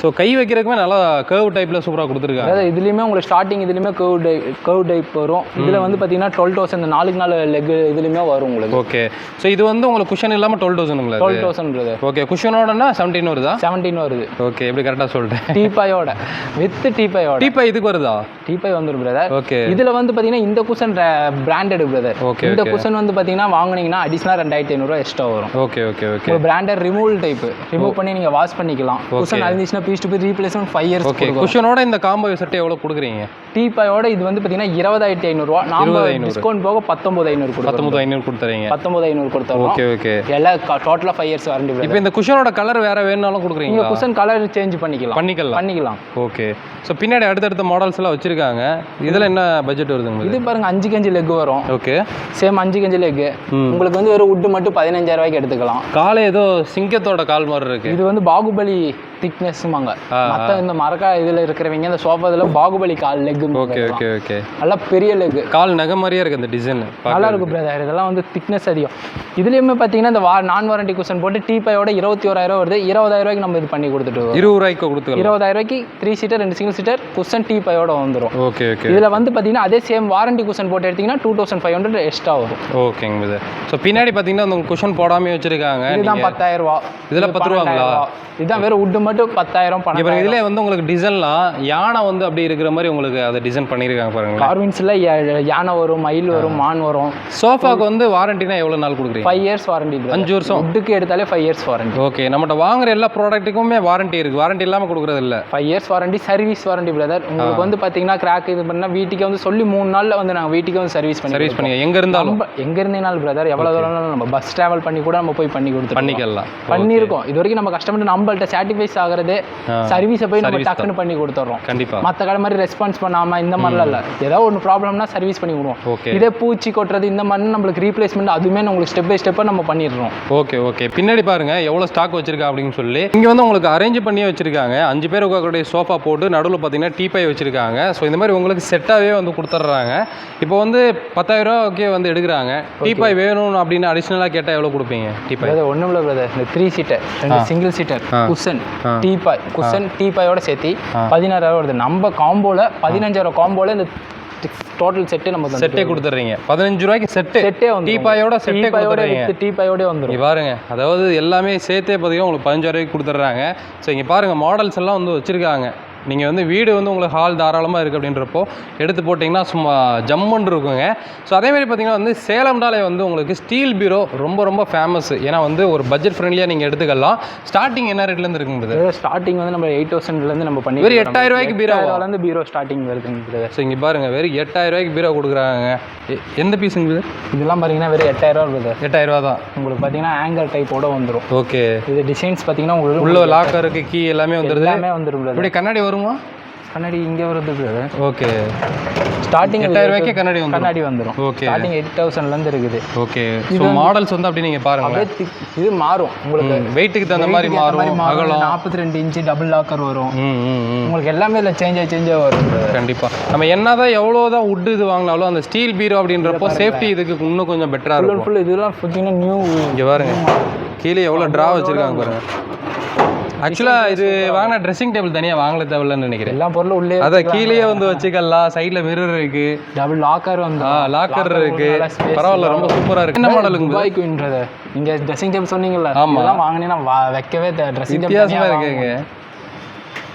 ஸோ கை வைக்கிறதுக்குமே நல்லா கர்வ் டைப்பில் சூப்பராக கொடுத்துருக்காங்க. அதாவது இதுலயுமே உங்களுக்கு ஸ்டார்டிங் இதுலயுமே கர்வ் டை கர்வ் டைப் வரும். இதுல வந்து பாத்தீங்கன்னா டுவெல் தௌசண்ட் இந்த நாலு லெக் இதுலயுமே வரும் உங்களுக்கு. ஓகே ஸோ இது வந்து உங்களுக்கு குஷன் இல்லாமல் டுவெல் தௌசண்ட்ங்களா டுவெல் தௌசண்ட் ஓகே குஷனோடனா செவன்டீன் வருதா? செவன்டீன் வருது. ஓகே எப்படி கரெக்டாக சொல்லிட்டேன் டீபாயோட வித் டீபாயோட டீப்பா இதுக்கு வருதா? டீபாய் வந்துரும் பிரதர் ஓகே இதுல வந்து பாத்தீங்கன்னா இந்த குஷன் பிராண்டட் பிரதர் Okay, இந்த. குஷன் வந்து பாத்தீங்கன்னா வாங்குனீங்கன்னா அடிஷனல் ரெண்டாயிரத்தி ஐநூறுரூவா எக்ஸ்ட்ரா வரும். Okay okay okay branded removal type remove பண்ணி நீங்க வாஷ் பண்ணிக்கலாம். Cushion அழிஞ்சிச்சுன்னா piece to piece replacement five years okay குஷனோட இந்த காம்போ செட் எவ்வளோ கொடுக்குறீங்க? டீபாயோட இது வந்து பாத்தீங்கன்னா இருபதாயிரத்தி ஐநூறுரூவா நாம 20,500. டிஸ்கவுண்ட் போக பத்தொன்பது ஐநூறு கொடுத்தோம் பத்தொம்பது ஐநூறு கொடுத்துறீங்க. பத்தொன்பது ஐநூறு கொடுத்தோம் ஓகே ஓகே எல்லாம் டோட்டலாக ஃபைவ் இயர்ஸ் வாரண்டி இப்போ இந்த குஷனோட கலர் வேற வேணும்னாலும் நீங்க கொடுக்குறீங்களா குஷன் கலர் சேஞ்ச் பண்ணிக்கலாம். பண்ணிக்கலாம். பண்ணிக்கலாம். ஓகே ஸோ பின்னாடி அடுத்தடுத்த மாடல்ஸ் எல்லாம் வச்சிருக்காங்க. இதில் என்ன பட்ஜெட் வருது உங்களுக்கு? இது பாருங்க அஞ்சு கஞ்சி லெக் வரும். ஓகே சேம் அஞ்சு கஞ்சி லெக் உங்களுக்கு வந்து ஒரு உட்டு மட்டும் பதினஞ்சாயிரம் ரூபாய்க்கு எடுத்துக்கலாம். காலை ஏதோ சிங்கத்தோட கால் மாதிரி இருக்கு. இது வந்து பாகுபலி திக்னஸ்மாங்க ஆ, மற்ற இந்த மரக்கா இதுல இருக்கிறவங்க இந்த சோஃபா இதுல பாகுபலி கால் லெக் ஓகே ஓகே ஓகே. நல்லா பெரிய லெக் கால் நகை மாதிரியே இருக்கு அந்த டிசைன் நல்லா இருக்கும் பிரதர் இதெல்லாம் வந்து திக்னஸ் அதிகம். இதுலயுமே பார்த்தீங்கன்னா இந்த வா நான் வாரண்டி குஷன் போட்டு டீபாயோட இருபத்தி ஓராயிரம் வருது. இருபதாயிரம் ரூபாய்க்கு நம்ம இது பண்ணி கொடுத்துட்டு இருபது ரூபாய்க்கு கொடுத்துக்கலாம். இருபதாயிரம் ரூபாய்க்கு த்ரீ சீட்டர் ரெண்டு சிங்கிள் சீட்டர் குஷன் டீபாயோட வந்துடும் ஓகே ஓகே. இதுல வந்து பார்த்தீங்கன்னா அதே சேம் வாரண்டி குஷன் போட்டு எடுத்தீங்கன்னா two thousand five hundred extra வரும். ஓகேங்க ஸோ பின்னாடி பார்த்தீங்கன்னா அந்த குஷன் போடாமே வச்சிருக்காங்க. இதுதான் பத்தாயிரம் ரூபா. இதுல இது பத்து ரூபாங்களா? 12,000 ரூபா. இதுதான் வெறும் உட்டு மட்டும் பத்தாயிரம் இப்போ பணம் இதில் வந்து உங்களுக்கு டிசைன்லாம் யானை வந்து அப்படி இருக்கிற மாதிரி உங்களுக்கு அதை டிசைன் பண்ணியிருக்காங்க பாருங்களேன். கார்வின்ஸ்ல யானை வரும் மயில் வரும் மான் வரும். சோஃபாக்கு வந்து வாரண்டினா எவ்வளோ நாள் கொடுக்குறீங்க? ஃபைவ் இயர்ஸ் வாரண்டி அஞ்சு வருஷம்? உட்டுக்கு எடுத்தாலே ஃபைவ் இயர்ஸ் வாரண்டி ஓகே நம்மகிட்ட வாங்குற எல்லா ப்ராடக்ட்டுக்குமே வாரண்டி இருக்கு. வாரண்டி இல்லாமல் கொடுக்குறது இல்லை. Five years warranty service warranty brother உங்களுக்கு வந்து பார்த்தீங்கன்னா கிராக் இது பண்ணால் வீட்டுக்கு வந்து சொல்லி மூணு நாளில் வந்து நாங்கள் வீட்டுக்கு வந்து சர்வீஸ் பண்ணி சர்வீஸ் பண்ணி எங்கே இருந்தாலும். எங்க இருந்தேனாலும் பிரதர் எவ்வளவு தூரம் நம்ம பஸ் டிராவல் பண்ணி கூட நம்ம போய் பண்ணி கொடுத்துருக்கோம் பண்ணிக்கலாம். பண்ணியிருக்கோம். இது வரைக்கும் நம்ம கஸ்டமர் நம்மள்ட்ட சாட்டிஸ்ஃபைஸ் ஆகுறது சர்வீஸை போய் நம்ம டக்குன்னு பண்ணி கொடுத்துட்றோம் கண்டிப்பாக மற்ற கடை மாதிரி ரெஸ்பான்ஸ் பண்ணாம இந்த மாதிரிலாம் இல்லை. ஏதாவது ஒன்று ப்ராப்ளம்னா சர்வீஸ் பண்ணி விடுவோம். ஓகே இதே பூச்சி கொட்டுறது இந்த மாதிரி நம்மளுக்கு ரீப்ளேஸ்மெண்ட் அதுவுமே உங்களுக்கு ஸ்டெப் பை ஸ்டெப்பாக நம்ம பண்ணிடுறோம். ஓகே ஓகே பின்னாடி பாருங்க எவ்வளோ ஸ்டாக் வச்சிருக்கா அப்படின்னு சொல்லி. இங்கே வந்து உங்களுக்கு அரேஞ்ச் பண்ணியே வச்சிருக்காங்க. அஞ்சு பேர் உட்காரக்கூடிய சோஃபா போட்டு நடுவில் பார்த்தீங்கன்னா டீப்பை வச்சிருக்காங்க. ஸோ இந்த மாதிரி உங்களுக்கு செட்டாகவே வந்து கொடுத்துட்றாங்க. இப்போ வந்து பத்தாயிரம் ரூபாய்க்கே வந்து எடுக்கிறாங்க. டீப்பாய் வேணும் அப்படின்னு அடிஷ்னலாக கேட்டால் எவ்வளோ கொடுப்பீங்க? டீப்பாய் ஒன்றும் இல்லை பிரதர் இந்த three seater single seater cushion teapoy cushion டீபாயோட சேர்த்து பதினாறாயிரம் வருது. நம்ம காம்போல பதினஞ்சாயிரம் காம்போல இந்த டோட்டல் செட்டு நம்ம செட்டே கொடுத்துட்றீங்க பதினஞ்சு ரூபாய்க்கு செட்டு செட்டே வந்து செட்டே டீபாயோட கொடுத்துட்றீங்க வித் டீபாயோட வந்துடும் பாருங்க. அதாவது எல்லாமே சேர்த்தே பார்த்தீங்கன்னா உங்களுக்கு பதினஞ்சாயிரம் ரூபாய்க்கு கொடுத்துட்றாங்க. ஸோ இங்கே பாருங்க மாடல்ஸ் எல்லாம் வந்து வச்சிருக்காங்க. நீங்கள் வந்து வீடு வந்து உங்களுக்கு ஹால் தாராளமாக இருக்குது அப்படின்றப்போ எடுத்து போட்டிங்கன்னா சும்மா ஜம்முன்னு இருக்குங்க. ஸோ அதேமாதிரி பார்த்தீங்கன்னா வந்து சேலம்டாலே வந்து உங்களுக்கு ஸ்டீல் பீரோ ரொம்ப ரொம்ப ஃபேமஸ் ஏன்னா வந்து ஒரு பட்ஜெட் ஃப்ரெண்ட்லியாக நீங்கள் எடுத்துக்கலாம். ஸ்டார்டிங் என்ன ரேட்லேருந்து இருக்குங்க ஸ்டார்டிங் வந்து நம்ம எயிட் தௌசண்ட்லேருந்து நம்ம பண்ணி வெறும் 8000 ரூபாய்க்கு பீரோவா? இருந்து பீரோ ஸ்டார்டிங் வருதுங்க. ஸோ இங்கே பாருங்கள் வெறும் எட்டாயிரம் ரூபாய்க்கு பீரோ கொடுக்குறாங்க எந்த பீஸுங்க இது இதெல்லாம் பார்த்தீங்கன்னா வெறும் எட்டாயிரம் ரூபா brother. எட்டாயிரம் ரூபா தான். உங்களுக்கு பார்த்தீங்கன்னா ஆங்கர் டைப்போட வந்துடும் ஓகே இது டிசைன்ஸ் பார்த்தீங்கன்னா உங்களுக்கு உள்ள லாக்கருக்கு கீ எல்லாமே வந்துடுது எல்லாமே வந்துடும். இப்படி கண்ணாடி வருமா? கண்ணாடி இங்கே பிரதர் ஓகே. ஸ்டார்டிங் எட்டாயிரம் ரூபாய்க்கே கண்ணாடி வந்துடும் கண்ணாடி வந்துடும் ஓகே. ஸ்டார்டிங் எயிட் தௌசண்ட்லேருந்து இருக்குது. ஓகே. ஸோ மாடல்ஸ் வந்து அப்படி நீங்கள் thick- இது மாறும். உங்களுக்கு வெயிட்டுக்கு தகுந்த மாதிரி மாறும். அகலம். நாற்பத்தி ரெண்டு இன்ச்சு டபுள் லாக்கர் வரும். உங்களுக்கு எல்லாமே இல்லை சேஞ்ச் ஆகி சேஞ்ச் வரும். கண்டிப்பாக நம்ம என்னதான் எவ்வளோ தான் உட் இது வாங்கினாலும் அந்த ஸ்டீல் பீரோ அப்படின்றப்போ சேஃப்டி இதுக்கு இன்னும் கொஞ்சம் பெட்டராக இருக்கும். ஃபுல் இதெல்லாம் பார்த்தீங்கன்னா நியூ இங்கே பாருங்க. கீழே எவ்வளோ ட்ரா வச்சுருக்காங்க பாருங்க. ஆக்சுவலாக இது வாங்கின ட்ரெஸ்ஸிங் டேபிள் தனியாக வாங்கல தேவையில்லன்னு நினைக்கிறேன். எல்லா பொருளும் உள்ளே அதை கீழேயே வந்து வச்சுக்கலாம் சைடில் மிரர் இருக்கு. டபுள் லாக்கர் வந்து லாக்கர் இருக்கு. பரவாயில்ல ரொம்ப சூப்பராக இருக்கு. என்ன மாடலுங்க துபாய் குயின்றது நீங்க ட்ரெஸ்ஸிங் டேபிள் சொன்னீங்கல்ல ஆமா. இதெல்லாம் வாங்கினீங்கன்னா வைக்கவே ட்ரெஸ்ஸிங் வித்தியாசமாக இருக்குங்க.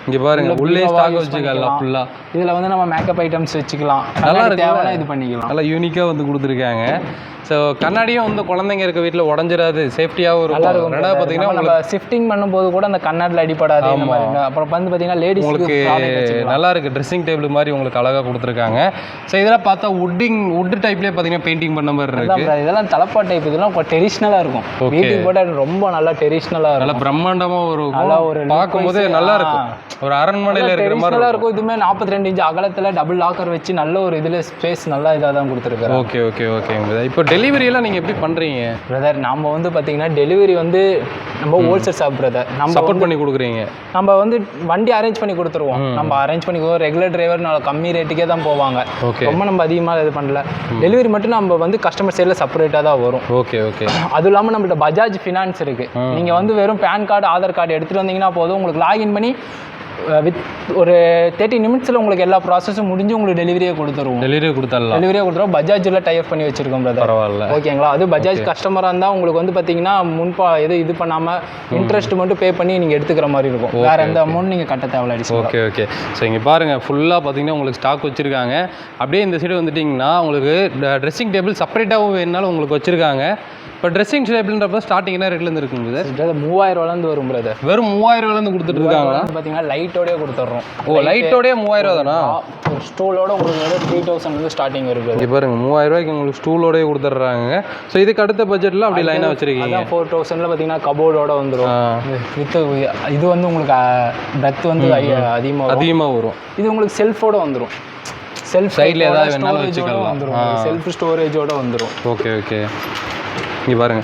இங்கே பாருங்க உள்ளே ஸ்டாக் வச்சுக்கலாம். ஃபுல்லாக இதுல வந்து நம்ம மேக்கப் ஐட்டம்ஸ் வச்சுக்கலாம். நல்லா? தேவையான இது பண்ணிக்கலாம். நல்லா யூனிக்காக வந்து கொடுத்துருக்காங்க. ஸோ கண்ணாடியும் வந்து குழந்தைங்க இருக்க வீட்டில் உடஞ்சிராது சேஃப்டியாகவும் இருக்கும். ரெண்டாவது பார்த்தீங்கன்னா நம்ம- ஷிஃப்டிங் பண்ணும்போது கூட அந்த கண்ணாடியில் அடிப்படாது அப்புறம் வந்து பார்த்தீங்கன்னா லேடிஸ்க்கு உங்களுக்கு நல்லா இருக்கு. ட்ரெஸ்ஸிங் டேபிள் மாதிரி உங்களுக்கு அழகாக கொடுத்துருக்காங்க. ஸோ இதெல்லாம் பார்த்தா உட்டிங் உட் டைப்லேயே பார்த்தீங்கன்னா பெயிண்டிங் பண்ண மாதிரி இருக்கு. இதெல்லாம் தலப்பா டைப் இதெல்லாம் ட்ரெடிஷ்னலாக இருக்கும். வீட்டுக்கு போட்டால் ரொம்ப நல்லா ட்ரெடிஷ்னலாக நல்லா இருக்கும். பிரம்மாண்டமாக ஒரு நல்லா ஒரு பார்க்கும்போது நல்லா. இருக்கும். ஒரு அரண்மனையில் இருக்கிற மாதிரி இருக்கும். இதுவுமே நாற்பத்தி ரெண்டு இன்ச்சு அகலத்தில் டபுள் லாக்கர் வச்சு நல்ல ஒரு இதில் ஸ்பேஸ் நல்லா இதாக தான் கொடுத்துருக்காரு ஓகே ஓகே ஓகே இப்போ டெலிவரி எல்லாம் நீங்கள் எப்படி பண்ணுறீங்க பிரதர் நம்ம வந்து பார்த்தீங்கன்னா டெலிவரி வந்து நம்ம ஹோல்சேல் ஷாப் பிரதர் நம்ம சப்போர்ட் பண்ணி கொடுக்குறீங்க. நம்ம வந்து வண்டி அரேஞ்ச் பண்ணி கொடுத்துருவோம். நம்ம அரேஞ்ச் பண்ணி ரெகுலர் டிரைவர் கம்மி ரேட்டுக்கே தான் போவாங்க. ஓகே ரொம்ப நம்ம அதிகமாக இது பண்ணல. டெலிவரி மட்டும் நம்ம வந்து கஸ்டமர் சைடில் செப்பரேட்டாக தான் வரும். ஓகே ஓகே அதுவும் இல்லாமல் நம்மள்ட்ட பஜாஜ் ஃபினான்ஸ் இருக்கு. நீங்க வந்து வெறும் பேன் கார்டு ஆதார் கார்டு எடுத்துட்டு வந்தீங்கன்னா போதும். உங்களுக்கு லாகின் பண்ணி வித் ஒரு தேர்ட்டி நிமிட்ஸில் உங்களுக்கு எல்லா ப்ராசஸும் முடிஞ்சு உங்களுக்கு டெலிவரியே கொடுத்துருவோம். டெலிவரி கொடுத்துடலாம். டெலிவரியே கொடுத்துருவோம். பஜாஜில் டைப் பண்ணி வச்சிருக்கோம் பிரதர் பரவாயில்ல. ஓகேங்களா அது பஜாஜ் கஸ்டமராக இருந்தால் உங்களுக்கு வந்து பார்த்தீங்கன்னா முன்பா எது இது பண்ணாமல் இன்ட்ரெஸ்ட் மட்டும் பே பண்ணி நீங்கள் எடுத்துக்கிற மாதிரி இருக்கும். வேற எந்த அமௌண்ட் நீங்கள் கட்ட தேவையில்ல additional. ஓகே ஓகே ஸோ இங்கே பாருங்கள் ஃபுல்லாக பார்த்தீங்கன்னா உங்களுக்கு ஸ்டாக் வச்சுருக்காங்க. அப்படியே இந்த சைடு வந்துட்டிங்கன்னா உங்களுக்கு ட்ரெஸ்ஸிங் டேபிள் செப்பரேட்டாகவும் வேணுனாலும் உங்களுக்கு வச்சுருக்காங்க. இப்போ ட்ரெஸ்ஸிங் டேபிள்ன்றப்ப ஸ்டார்டிங் என்ன ரேட்லேருந்து இருக்குங்க Brother, மூவாயிரம் ரூபாலேருந்து வரும் பிரதர் வெறும் மூவாயிரம் ரூபாயிலேருந்து கொடுத்துட்டு இருக்காங்களா? பார்த்தீங்கன்னா லைட்டோடய கொடுத்துட்றோம் ஓ லைட்டோடய மூவாயிரம் ரூபா தானா? ஒரு ஸ்டூலோட உங்களுக்கு வந்து த்ரீ தௌசண்ட்லேருந்து ஸ்டார்டிங் வரும் brother. இங்கே பாருங்க மூவாயிரம் ரூபாய்க்கு உங்களுக்கு ஸ்டூலோடய கொடுத்துட்றாங்க. ஸோ இதுக்கு அடுத்த பட்ஜெட்டில் அப்படி லைனாக வச்சுருக்கீங்க. ஃபோர் தௌசண்ட்ல பார்த்தீங்கன்னா கபோர்டோட வந்துடும் வித் இது வந்து உங்களுக்கு பிரெத் வந்து அதிகமாக அதிகமாக வரும். இது உங்களுக்கு செல்ஃபோட வந்துடும் செல்ஃப் Side ல ஏதாவது வேணாலும் வச்சுக்கலாம். வந்துடும் செல்ஃப் ஸ்டோரேஜோட வந்துடும் ஓகே ஓகே இங்கே பாருங்க.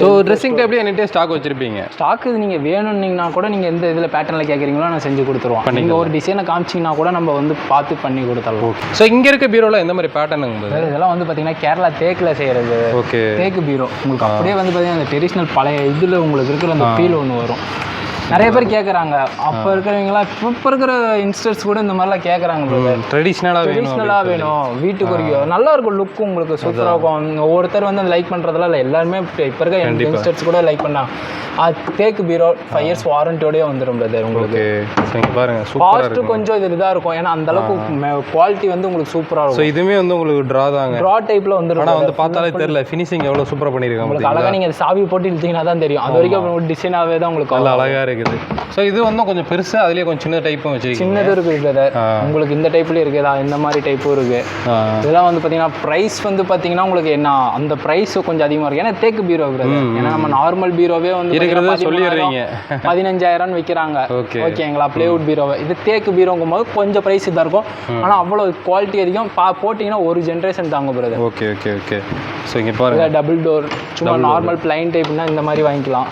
ஸோ ட்ரெஸ்ஸிங் டேபிள் என்கிட்ட ஸ்டாக் வச்சுருப்பீங்க. ஸ்டாக் இது நீங்கள் வேணும்னீங்கன்னா கூட நீங்கள் எந்த இதில் பேட்டர்னில் கேட்குறீங்களோ நான் செஞ்சு கொடுத்துருவோம். நீங்கள் ஒரு டிசைனை காமிச்சிங்கன்னா கூட நம்ம வந்து பார்த்து பண்ணி கொடுத்துடலாம். ஸோ இங்கே இருக்க பீரோவில் எந்த மாதிரி பேட்டர்னுங்க இதெல்லாம் வந்து பார்த்தீங்கன்னா கேரளா தேக்கில் செய்கிறது ஓகே தேக்கு பீரோ உங்களுக்கு அப்படியே வந்து பார்த்தீங்கன்னா அந்த ட்ரெடிஷ்னல் பழைய இதில் உங்களுக்கு இருக்கிற அந்த ஃபீல் ஒன்று வரும். நிறைய பேர் கேட்குறாங்க அப்போ இருக்கிறவங்களாம் இப்போ இருக்கிற இன்ஸ்டர்ஸ் கூட இந்த மாதிரிலாம் கேட்குறாங்க. ட்ரெடிஷ்னலாக ட்ரெடிஷ்னலாக வேணும் வீட்டுக்கு ஒரு நல்லா இருக்கும் லுக் உங்களுக்கு சூப்பராக இருக்கும். ஒவ்வொருத்தர் வந்து லைக் பண்ணுறதுலாம் இல்லை. எல்லாருமே இப்போ இருக்க யங்ஸ்டர்ஸ் கூட லைக் பண்ணாங்க தேக்கு பீரோ ஃபைவ் இயர்ஸ் வாரண்டியோடய வந்துடும் பிரதர் உங்களுக்கு. சூப்பராக காஸ்ட் கொஞ்சம் இது இதாக இருக்கும். ஏன்னா அந்த அளவுக்கு குவாலிட்டி வந்து உங்களுக்கு சூப்பராக இருக்கும். இதுவுமே வந்து உங்களுக்கு ட்ரா தாங்க. ப்ரா டைப்பில் வந்துடும் ஆனால் வந்து பார்த்தாலே தெரியல ஃபினிஷிங் எவ்வளோ சூப்பராக பண்ணியிருக்காங்க உங்களுக்கு அழகாக நீங்கள் சாவி போட்டு இழுத்தீங்கன்னா தான் தெரியும். அது வரைக்கும் டிசைனாகவே தான் உங்களுக்கு அழகாக இருக்குது ஸோ இது வந்து கொஞ்சம் பெருசு அதுலேயே கொஞ்சம் சின்ன டைப்பும் வச்சிருக்கீங்க. சின்னது இருக்குது ஆ. உங்களுக்கு இந்த டைப்லேயும் இருக்குதா? இந்த மாதிரி டைப்பும் இருக்குது இதெல்லாம் வந்து பார்த்தீங்கன்னா ப்ரைஸ் வந்து பார்த்தீங்கன்னா உங்களுக்கு என்ன அந்த ப்ரைஸ் கொஞ்சம் அதிகமாக இருக்கும் ஏன்னா தேக்கு பீரோ பிரதர் ஏன்னா நம்ம நார்மல் பீரோவே வந்து இருக்கிறத சொல்லிடுறீங்க. பதினஞ்சாயிரம் விற்கிறாங்க ஓகே. ஓகேங்களா பிளேவுட் பீரோவை இது தேக்கு பீரோங்கும் போது கொஞ்சம் ப்ரைஸ் இதாக இருக்கும். ஆனால் அவ்வளோ குவாலிட்டி அதிகம். பா போட்டிங்கன்னா ஒரு ஜென்ரேஷன் தாங்க brother okay okay okay so இங்கே பாருங்க. டபுள் டோர் சும்மா நார்மல் பிளைன் டைப்னா இந்த மாதிரி வாங்கிக்கலாம்.